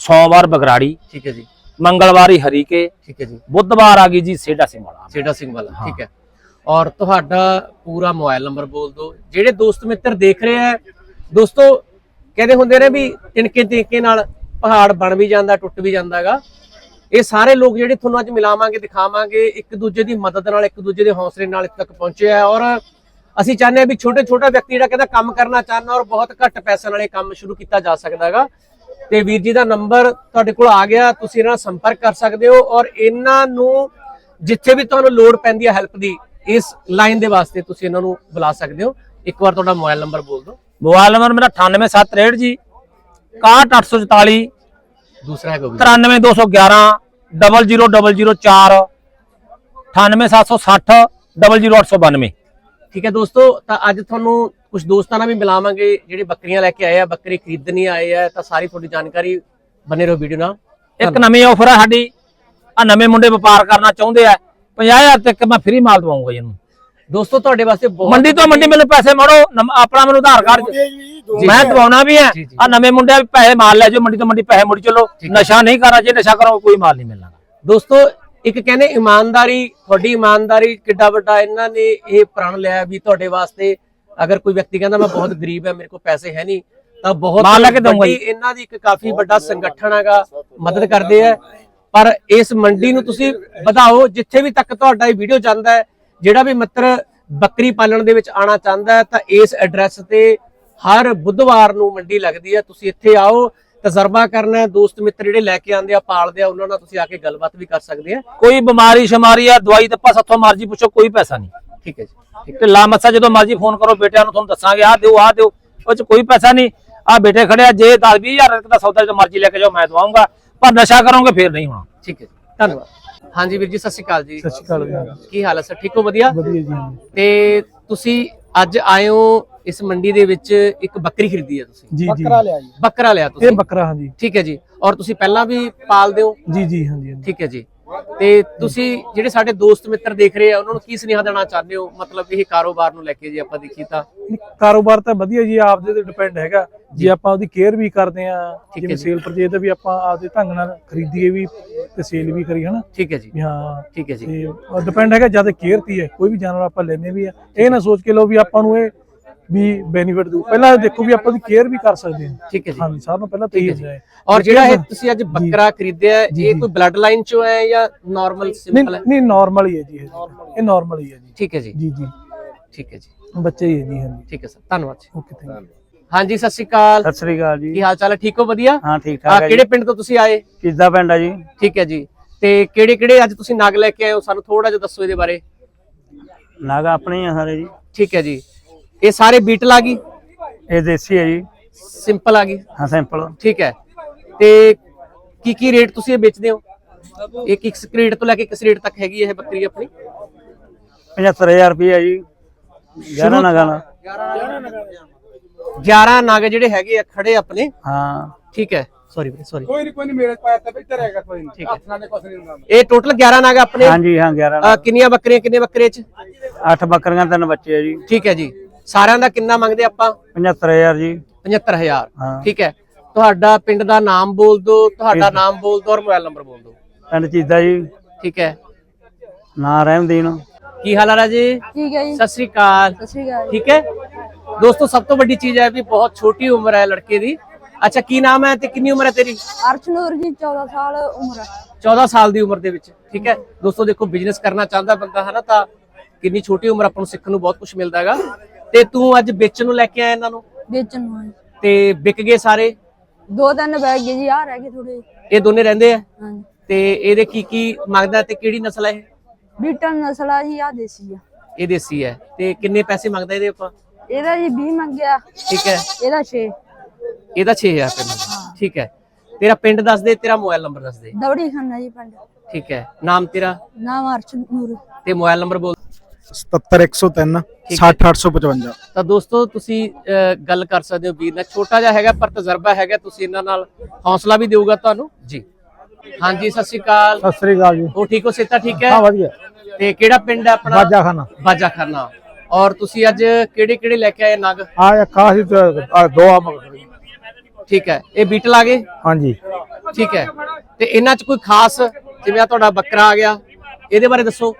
S2: ਸੋਮਵਾਰ ਬਗਰਾੜੀ
S1: ਠੀਕ ਹੈ ਜੀ।
S2: ਮੰਗਲਵਾਰੀ ਹਰੀਕੇ
S1: ਠੀਕ ਹੈ ਜੀ।
S2: ਬੁੱਧਵਾਰ ਆ ਗਈ ਜੀ ਸੇਡਾ ਸਿੰਘ ਵਾਲਾ।
S1: ਸੇਡਾ ਸਿੰਘ ਵਾਲਾ ਠੀਕ ਹੈ। ਔਰ ਤੁਹਾਡਾ ਪੂਰਾ ਮੋਬਾਈਲ ਨੰਬਰ ਬੋਲ ਦਿਓ। ਜਿਹੜੇ ਦੋਸਤ ਮਿੱਤਰ ਦੇਖ ਰਹੇ ਆ ਦੋਸਤੋ ਕਹਿੰਦੇ ਹੁੰਦੇ ਨੇ ਵੀ ਤਿਣਕੇ ਤਿਣਕੇ ਨਾਲ ਪਹਾੜ ਬਣ ਵੀ ਜਾਂਦਾ ਟੁੱਟ ਵੀ ਜਾਂਦਾਗਾ। ਇਹ ਸਾਰੇ ਲੋਕ ਜਿਹੜੇ ਤੁਹਾਨੂੰ ਅੱਜ ਮਿਲਾਵਾਂਗੇ ਦਿਖਾਵਾਂਗੇ ਇੱਕ ਦੂਜੇ ਦੀ ਮਦਦ ਨਾਲ ਇੱਕ ਦੂਜੇ ਦੇ ਹੌਸਲੇ ਨਾਲ ਇੱਥੇ ਤੱਕ ਪਹੁੰਚੇ ਆ ਔਰ ਅਸੀਂ ਚਾਹੁੰਦੇ ਆ ਵੀ ਛੋਟੇ ਛੋਟਾ ਵਿਅਕਤੀ ਜਿਹੜਾ ਕਹਿੰਦਾ ਕੰਮ ਕਰਨਾ ਚਾਹੁੰਦਾ ਔਰ ਬਹੁਤ ਘੱਟ ਪੈਸੇ ਨਾਲ ਇਹ ਕੰਮ ਸ਼ੁਰੂ ਕੀਤਾ ਜਾ ਸਕਦਾਗਾ ਤੇ ਵੀਰ ਜੀ ਦਾ ਨੰਬਰ ਤੁਹਾਡੇ ਕੋਲ ਆ ਗਿਆ ਤੁਸੀਂ ਇਹਨਾਂ ਨਾਲ ਸੰਪਰਕ ਕਰ ਸਕਦੇ ਹੋ ਔਰ ਇਹਨਾਂ ਨੂੰ ਜਿੱਥੇ ਵੀ ਤੁਹਾਨੂੰ ਲੋੜ ਪੈਂਦੀ ਹੈ ਹੈਲਪ ਦੀ ਇਸ ਲਾਈਨ ਦੇ ਵਾਸਤੇ ਤੁਸੀਂ ਇਹਨਾਂ ਨੂੰ ਬੁਲਾ ਸਕਦੇ ਹੋ। ਇੱਕ ਵਾਰ ਤੁਹਾਡਾ ਮੋਬਾਈਲ ਨੰਬਰ ਬੋਲ ਦਿਓ।
S2: ਮੋਬਾਈਲ ਨੰਬਰ ਮੇਰਾ 98763 ਜੀ 61844
S1: ਦੂਸਰਾ ਹੈਗਾ ਉਹ ਵੀ
S2: 93211 00004 98760 00892
S1: ਠੀਕ ਹੈ ਦੋਸਤੋ ਤਾਂ ਅੱਜ ਤੁਹਾਨੂੰ ਕੁਝ ਦੋਸਤਾਂ ਨਾਲ ਵੀ ਮਿਲਾਵਾਂਗੇ ਜਿਹੜੇ ਬੱਕਰੀਆਂ ਲੈ ਕੇ ਆਏ ਆ ਬੱਕਰੀ ਖਰੀਦਣੀ ਆਏ ਆ ਤਾਂ ਸਾਰੀ ਤੁਹਾਡੀ ਜਾਣਕਾਰੀ ਬਨੇ ਰਹੋ ਵੀਡੀਓ ਨਾਲ।
S2: ਇੱਕ ਨਵੀਂ ਆਫਰ ਆ ਸਾਡੀ ਆ ਨਵੇਂ ਮੁੰਡੇ ਵਪਾਰ ਕਰਨਾ ਚਾਹੁੰਦੇ ਆ 50000 ਤੱਕ ਮੈਂ ਫ੍ਰੀ ਮਾਲ ਦਵਾਉਂਗਾ ਇਹਨੂੰ।
S1: ਦੋਸਤੋ ਤੁਹਾਡੇ ਵਾਸਤੇ ਬਹੁਤ
S2: ਮੰਡੀ ਤੋਂ ਮੰਡੀ ਮੈਨੂੰ ਪੈਸੇ ਮੋੜੋ ਨਮ- ਆਪਣਾ ਮੈਨੂੰ ਆਧਾਰ ਕਾਰਡ ਮੈਂ ਦਵਾਉਣਾ ਵੀ ਹੈ। ਆ ਨਵੇਂ ਮੁੰਡੇ ਪੈਸੇ ਮਾਲ ਲੈ ਜਾਓ ਮੰਡੀ ਤੋਂ ਮੰਡੀ ਪੈਸੇ ਮੁੜ ਚਲੋ। ਨਸ਼ਾ ਨਹੀਂ ਕਰਨਾ ਜੇ ਨਸ਼ਾ ਕਰੋ ਕੋਈ ਮਾਲ ਨਹੀਂ ਮਿਲਣਾ।
S1: ਦੋਸਤੋ ਇੱਕ ਕਹਿੰਦੇ ਇਮਾਨਦਾਰੀ ਤੁਹਾਡੀ ਇਮਾਨਦਾਰੀ ਕਿੱਡਾ ਵੱਡਾ ਇਹਨਾਂ ਨੇ ਇਹ ਪ੍ਰਣ ਲਿਆ ਵੀ ਤੁਹਾਡੇ ਵਾਸਤੇ ਅਗਰ ਕੋਈ ਵਿਅਕਤੀ ਕਹਿੰਦਾ ਮੈਂ ਬਹੁਤ ਗਰੀਬ ਹੈ ਮੇਰੇ ਕੋਲ ਪੈਸੇ ਹੈ ਨਹੀਂ ਤਾਂ ਬਹੁਤ ਵੱਡੀ। ਇਹਨਾਂ ਦੀ ਇੱਕ ਕਾਫੀ ਵੱਡਾ ਸੰਗਠਨ ਹੈਗਾ ਮਦਦ ਕਰਦੇ ਆ ਪਰ ਇਸ ਮੰਡੀ ਨੂੰ ਤੁਸੀਂ ਵਧਾਓ ਜਿੱਥੇ ਵੀ ਤੱਕ ਤੁਹਾਡਾ ਇਹ ਵੀਡੀਓ ਜਾਂਦਾ ਹੈ ਜਿਹੜਾ ਵੀ ਮਿੱਤਰ ਬੱਕਰੀ ਪਾਲਣ ਦੇ ਵਿੱਚ ਆਣਾ ਚਾਹੁੰਦਾ ਹੈ ਤਾਂ ਇਸ ਐਡਰੈਸ ਤੇ ਹਰ ਬੁੱਧਵਾਰ ਨੂੰ ਮੰਡੀ ਲੱਗਦੀ ਹੈ ਤੁਸੀਂ ਇੱਥੇ ਆਓ ਤਜਰਬਾ ਕਰਨਾ ਹੈ ਦੋਸਤ ਮਿੱਤਰ ਜਿਹੜੇ ਲੈ ਕੇ ਆਉਂਦੇ ਆ ਪਾਲਦੇ ਆ ਉਹਨਾਂ ਨਾਲ ਤੁਸੀਂ ਆ ਕੇ ਗੱਲਬਾਤ ਵੀ ਕਰ ਸਕਦੇ ਆ।
S2: ਕੋਈ ਬਿਮਾਰੀ ਸ਼ਮਾਰੀ ਆ ਦਵਾਈ ਦੱਪਾ ਸੱਥੋਂ ਮਰਜ਼ੀ ਪੁੱਛੋ ਕੋਈ ਪੈਸਾ ਨਹੀਂ।
S1: ਠੀਕ ਹੈ ਜੀ
S2: ਤੇ ਲਾ ਮੱਸਾ ਜਦੋਂ ਮਰਜ਼ੀ ਫੋਨ ਕਰੋ ਬੇਟਿਆਂ ਨੂੰ ਤੁਹਾਨੂੰ ਦੱਸਾਂਗੇ ਆਹ ਦਿਓ ਆਹ ਦਿਓ ਉਹ ਚ ਕੋਈ ਪੈਸਾ ਨਹੀਂ। ਆ ਬੇਟੇ ਖੜਿਆ ਜੇ 10 20000 ਦਾ ਸੌਦਾ ਜਦੋਂ ਮਰਜ਼ੀ ਲੈ ਕੇ ਜਾਓ ਮੈਂ ਦਵਾਉਂਗਾ। ਪਰ ਨਸ਼ਾ ਕਰੋਗੇ ਫੇਰ ਨਹੀਂ ਹੋਣਾ।
S1: ਠੀਕ ਹੈ ਜੀ ਧੰਨਵਾਦ। ਹਾਂਜੀ ਵੀਰ ਜੀ ਸਤਿ ਸ਼੍ਰੀ ਅਕਾਲ ਜੀ।
S3: ਸਤਿ ਸ਼੍ਰੀ ਅਕਾਲ ਜੀ।
S1: ਕੀ ਹਾਲ ਹੈ ਸਰ? ਠੀਕ ਹੋ ਵਧੀਆ?
S3: ਵਧੀਆ ਜੀ।
S1: ਤੇ ਤੁਸੀਂ ਅੱਜ ਹੋ ਇਸ ਮੰਡੀ ਦੇ ਵਿੱਚ ਇੱਕ ਬੱਕਰੀ ਖਰੀਦੀ ਹੈ ਤੁਸੀਂ।
S3: ਜੀ ਜੀ। ਲਿਆ ਜੀ।
S1: ਬੱਕਰਾ ਲਿਆ
S3: ਇਹ
S1: ਤੁਸੀਂ
S3: ਬੱਕਰਾ ਹਾਂਜੀ।
S1: ਠੀਕ ਹੈ ਜੀ। ਔਰ ਤੁਸੀਂ ਪਹਿਲਾਂ ਵੀ ਪਾਲਦੇ ਹੋ
S3: ਜੀ ਜੀ ਹਾਂਜੀ ਹਾਂਜੀ।
S1: ਠੀਕ ਹੈ ਜੀ। ਤੇ ਤੁਸੀਂ ਜਿਹੜੇ ਸਾਡੇ ਦੋਸਤ ਮਿੱਤਰ ਦੇਖ ਰਹੇ ਆ ਉਹਨਾਂ ਨੂੰ ਕੀ ਸੁਨੇਹਾ ਦੇਣਾ ਚਾਹੁੰਦੇ ਹੋ? ਮਤਲਬ ਇਹ ਕਾਰੋਬਾਰ ਨੂੰ ਲੈ ਕੇ ਜੇ ਆਪਾਂ ਦੇਖੀ ਤਾਂ।
S3: ਕਾਰੋਬਾਰ ਤਾਂ ਵਧੀਆ ਜੀ ਆਪਦੇ ਤੇ ਡਿਪੈਂਡ ਹੈਗਾ। ਜੇ ਆਪਾਂ ਉਹਦੀ ਕੇਅਰ ਵੀ ਕਰਦੇ ਆ
S1: ਹੈ
S3: ਜਿਵੇਂ
S1: ਜੀ।
S3: ਸੇਲ ਪਰਚੇਜ ਦਾ ਵੀ ਆਪਾਂ ਆਪਦੇ ਢੰਗ ਨਾਲ ਖਰੀਦੀਏ ਵੀ ਤੇ ਸੇਲ ਵੀ ਕਰੀ ਹਨਾ?
S1: ਠੀਕ ਹੈ ਜੀ।
S3: ਹਾਂ।
S1: ਠੀਕ ਹੈ ਜੀ।
S3: ਤੇ ਡਿਪੈਂਡ ਹੈਗਾ ਜਦ ਕੇਅਰ ਤੀ ਹੈ ਕੋਈ ਵੀ ਜਾਨਵਰ ਆਪਾਂ ਲੈਨੇ ਵੀ ਆ। ਇਹ ਨਾ ਸੋਚ ਕੇ ਲਓ ਵੀ ਆਪਾਂ ਨੂੰ ਇਹ ਵੀ ਬੈਨੀਫਿਟ ਦੂ ਪਹਿਲਾਂ ਦੇਖੋ ਵੀ ਆਪਾਂ ਉਹਦੀ ਕੇਅਰ ਵੀ ਕਰ ਸਕਦੇ ਹਾਂ।
S1: ਠੀਕ ਹੈ ਜੀ।
S3: ਹਾਂਜੀ ਸਾਰਿਆਂ ਤੋਂ ਪਹਿਲਾਂ ਤੇ ਹੀ
S1: ਹੈ
S3: ਹੈ।
S1: ਔਰ ਜਿਹੜਾ ਇਹ ਤੁਸੀਂ ਅੱਜ ਬੱਕਰਾ ਖਰੀਦਿਆ ਹੈ, ਇਹ ਕੋਈ ਬਲੱਡ ਲਾਈਨ ਚੋਂ ਹੈ ਜਾਂ ਨਾਰਮਲ ਸਿੰਪਲ ਹੈ?
S3: ਨਹੀਂ ਨਾਰਮਲ ਹੀ ਹੈ ਜੀ ਇਹ। ਇਹ ਨਾਰਮਲ ਹੀ ਹੈ ਜੀ।
S1: ਠੀਕ ਹੈ ਜੀ।
S3: ਜੀ ਜੀ।
S1: ਠੀਕ ਹੈ ਜੀ।
S3: ਬੱਚੇ ਹੀ ਹੈ ਜੀ ਹਾਂਜੀ।
S1: ਠੀਕ ਹੈ ਸਰ ਧੰਨਵਾਦ ਜੀ।
S3: ਓਕੇ ਥੈਂਕ ਯੂ
S1: ਹਾਂਜੀ ਸਤਿ ਸ਼੍ਰੀ ਅਕਾਲ।
S4: ਸਤਿ ਸ੍ਰੀ ਅਕਾਲ ਜੀ।
S1: ਕੀ ਹਾਲ ਚਾਲ ਹੈ? ਠੀਕ ਹੋ ਵਧੀਆ?
S4: ਹਾਂ ਠੀਕ ਠਾਕ ਹੈ
S1: ਕਿਹੜੇ ਪਿੰਡ ਤੋਂ ਤੁਸੀਂ ਆਏ?
S4: ਕਿਸਦਾ ਪਿੰਡ ਆ ਜੀ?
S1: ਠੀਕ ਹੈ ਜੀ। ਤੇ ਕਿਹੜੇ ਕਿਹੜੇ ਅੱਜ ਤੁਸੀਂ ਨਗ ਲੈ ਕੇ ਆਏ ਹੋ? ਸਾਨੂੰ ਥੋੜਾ ਜਿਹਾ ਦੱਸੋ ਇਹਦੇ ਬਾਰੇ।
S4: ਨਾਗਾ ਆਪਣੇ ਆ ਸਾਰੇ ਜੀ।
S1: ਠੀਕ ਹੈ ਜੀ। ਇਹ ਸਾਰੇ ਬੀਟਲ ਆ ਗਈ?
S4: ਇਹ ਦੇਸੀ ਹੈ ਜੀ।
S1: ਸਿੰਪਲ ਆ ਗਈ?
S4: ਹਾਂ ਸਿੰਪਲ।
S1: ਠੀਕ ਹੈ। ਤੇ ਕੀ ਕੀ ਰੇਟ ਤੁਸੀਂ ਇਹ ਵੇਚਦੇ ਹੋ? ਇੱਕ ਇੱਕ ਰੇਟ ਤੋਂ ਲੈ ਕੇ ਕਿਸ ਰੇਟ ਤੱਕ ਹੈਗੀ ਇਹ ਬੱਕਰੀ ਆਪਣੀ?
S4: 75000 ਰੁਪਏ ਜੀ। 11 ਨਗਾ ਨਾਲ
S1: 11 ਨਗ ਜਿਹੜੇ ਹੈਗੇ ਆ ਖੜੇ ਆਪਣੇ।
S4: ਹਾਂ।
S1: ਠੀਕ ਹੈ। ਸੌਰੀ ਸੌਰੀ
S5: ਕੋਈ ਨਹੀਂ ਕੋਈ ਨਹੀਂ ਮੇਰੇ ਪਾਇਆ ਤਾਂ ਇੱਧਰ ਹੈਗਾ ਕੋਈ ਨਹੀਂ
S1: ਠੀਕ ਹੈ।
S5: ਹੱਥ ਨਾਲ ਦੇ ਕੁਛ ਨਹੀਂ ਹੁੰਦਾ।
S1: ਇਹ ਟੋਟਲ 11 ਨਗ ਆਪਣੇ?
S4: ਹਾਂਜੀ ਹਾਂ 11
S1: ਅਹ ਕਿੰਨੀਆਂ ਬੱਕਰੀਆਂ ਕਿੰਨੇ ਬੱਕਰੇ ਚ?
S4: 8 ਬੱਕਰੀਆਂ ਤਿੰਨ ਬੱਚੇ ਆ ਜੀ।
S1: ਠੀਕ ਹੈ ਜੀ। ਸਾਰਿਆਂ ਦਾ ਕਿੰਨਾ ਮੰਗਦੇ ਆਪਾਂ?
S4: 75000 ਜੀ।
S1: 75000
S4: ਹਾਂ।
S1: ਠੀਕ ਹੈ। ਤੁਹਾਡਾ ਪਿੰਡ ਦਾ ਨਾਮ ਬੋਲ ਦਿਓ ਤੁਹਾਡਾ ਨਾਮ ਬੋਲ ਦਿਓ ਔਰ ਮੋਬਾਈਲ ਨੰਬਰ ਬੋਲ ਦਿਓ।
S4: ਪਿੰਡ ਚੀਦਾ ਜੀ।
S1: ਠੀਕ ਹੈ।
S4: ਨਾਂ ਰਹਿਮਦੀਨ
S1: ਕੀ ਹਾਲ ਹੈ ਰਾਜੇ?
S6: ਠੀਕ ਹੈ ਜੀ।
S1: ਸਤਿ ਸ੍ਰੀ ਅਕਾਲ।
S6: ਸਤਿ ਸ਼੍ਰੀ ਅਕਾਲ।
S1: ਠੀਕ ਹੈ। ਦੋਸਤੋ ਸਭ ਤੋਂ ਵੱਡੀ ਚੀਜ਼ ਹੈ ਵੀ ਬਹੁਤ ਛੋਟੀ ਉਮਰ ਹੈ ਲੜਕੇ ਦੀ। ਅੱਛਾ ਕੀ ਨਾਮ ਹੈ ਤੇ ਕਿੰਨੀ ਉਮਰ ਹੈ ਤੇਰੀ?
S6: ਅਰਸ਼ਨੂਰ ਜੀ 14 ਸਾਲ ਉਮਰ ਹੈ।
S1: 14 ਸਾਲ ਦੀ ਉਮਰ ਦੇ ਵਿੱਚ ਠੀਕ ਹੈ? ਦੋਸਤੋ ਦੇਖੋ ਬਿਜ਼ਨਸ ਕਰਨਾ ਚਾਹੁੰਦਾ ਬੰਦਾ ਹੈ ਨਾ ਤਾਂ ਕਿੰਨੀ ਛੋਟੀ ਉਮਰ ਆਪਾਂ ਨੂੰ ਸਿੱਖਣ ਨੂੰ ਬਹੁਤ ਕੁਝ ਮਿਲਦਾ ਹੈਗਾ। ਤੇ ਤੂੰ ਅੱਜ ਵੇਚਣ ਨੂੰ ਲੈ ਕੇ ਆਇਆ ਇਹਨਾਂ ਨੂੰ?
S6: ਵੇਚਣ ਨੂੰ।
S1: ਤੇ ਵਿਕ ਗਏ ਸਾਰੇ?
S6: ਦੋ ਤਿੰਨ ਬੈਗ ਗਏ ਜੀ ਆ ਰਹਿ ਗਏ ਥੋੜੇ
S1: ਇਹ ਦੋਨੇ ਰਹਿੰਦੇ ਆ?
S6: ਹਾਂਜੀ।
S1: ਤੇ ਇਹਦੇ ਕੀ ਕੀ ਮੰਗਦਾ ਤੇ ਕਿਹੜੀ ਨਸਲ ਹੈ ਇਹ?
S6: ਬੀਟਲ ਨਸਲ ਆ ਜੀ ਆ ਦੇਸੀ ਆ।
S1: ਇਹ ਦੇਸੀ ਹੈ। ਤੇ ਕਿੰਨੇ ਪੈਸੇ ਮੰਗਦਾ ਇਹਦੇ ਆਪਾਂ?
S6: ਇਹਦਾ ਜੀ 20 ਮੰਗਿਆ।
S1: ਠੀਕ ਹੈ।
S6: ਇਹਦਾ 6
S1: ਇਹਦਾ 6000 ਰੁਪਏ ਮੰਗਦਾ ਠੀਕ ਹੈ। ਤੇਰਾ ਪਿੰਡ ਦੱਸ ਦੇ ਤੇਰਾ ਮੋਬਾਈਲ ਨੰਬਰ ਦੱਸ ਦੇ।
S6: ਦਵੜੀ ਖਾਨਾ ਜੀ ਪਿੰਡ।
S1: ਠੀਕ ਹੈ। ਨਾਮ ਤੇਰਾ?
S6: ਨਾਮ ਅਰਸ਼ਨੂਰ
S1: ਤੇ ਮੋਬਾਈਲ ਨੰਬਰ ਬੋਲ।
S5: 77103
S1: ਠੀਕ ਹੈ।
S5: 60855
S1: ਤਾਂ ਦੋਸਤੋ ਤੁਸੀਂ ਗੱਲ ਕਰ ਸਕਦੇ ਹੋ ਵੀਰ ਨਾਲ। ਛੋਟਾ ਜਿਹਾ ਹੈਗਾ ਪਰ ਤਜਰਬਾ ਹੈਗਾ। ਤੁਸੀਂ ਇਹਨਾਂ ਨਾਲ ਹੌਸਲਾ ਵੀ ਦੇਊਗਾ ਤੁਹਾਨੂੰ। ਜੀ। ਹਾਂਜੀ ਸਤਿ ਸ਼੍ਰੀ ਅਕਾਲ।
S3: ਸਤਿ ਸ੍ਰੀ ਅਕਾਲ ਜੀ।
S1: ਹੋ ਠੀਕ ਹੋ? ਸੇਤਾ ਠੀਕ ਹੈ?
S3: ਹਾਂ ਵਧੀਆ।
S1: ਤੇ ਕਿਹੜਾ ਪਿੰਡ ਹੈ ਆਪਣਾ?
S3: ਬਾਜਾ ਖਾਨਾ
S1: ਬਾਜਾ ਖਾਨਾ ਔਰ ਤੁਸੀਂ ਅੱਜ ਕਿਹੜੇ ਕਿਹੜੇ ਲੈ ਕੇ ਆਏ ਨਗ?
S3: ਆ ਖਾਸੀ ਦੋ ਆ ਮਗਰ।
S1: ਠੀਕ ਹੈ ਇਹ ਬੀਟਲ ਆ ਗਏ?
S3: ਹਾਂਜੀ।
S1: ਠੀਕ ਹੈ ਤੇ ਇਹਨਾਂ ਚ ਕੋਈ ਖਾਸ ਜਿਵੇਂ ਆ ਤੁਹਾਡਾ ਬੱਕਰਾ ਆ ਗਿਆ ਇਹਦੇ ਬਾਰੇ ਦੱਸੋ।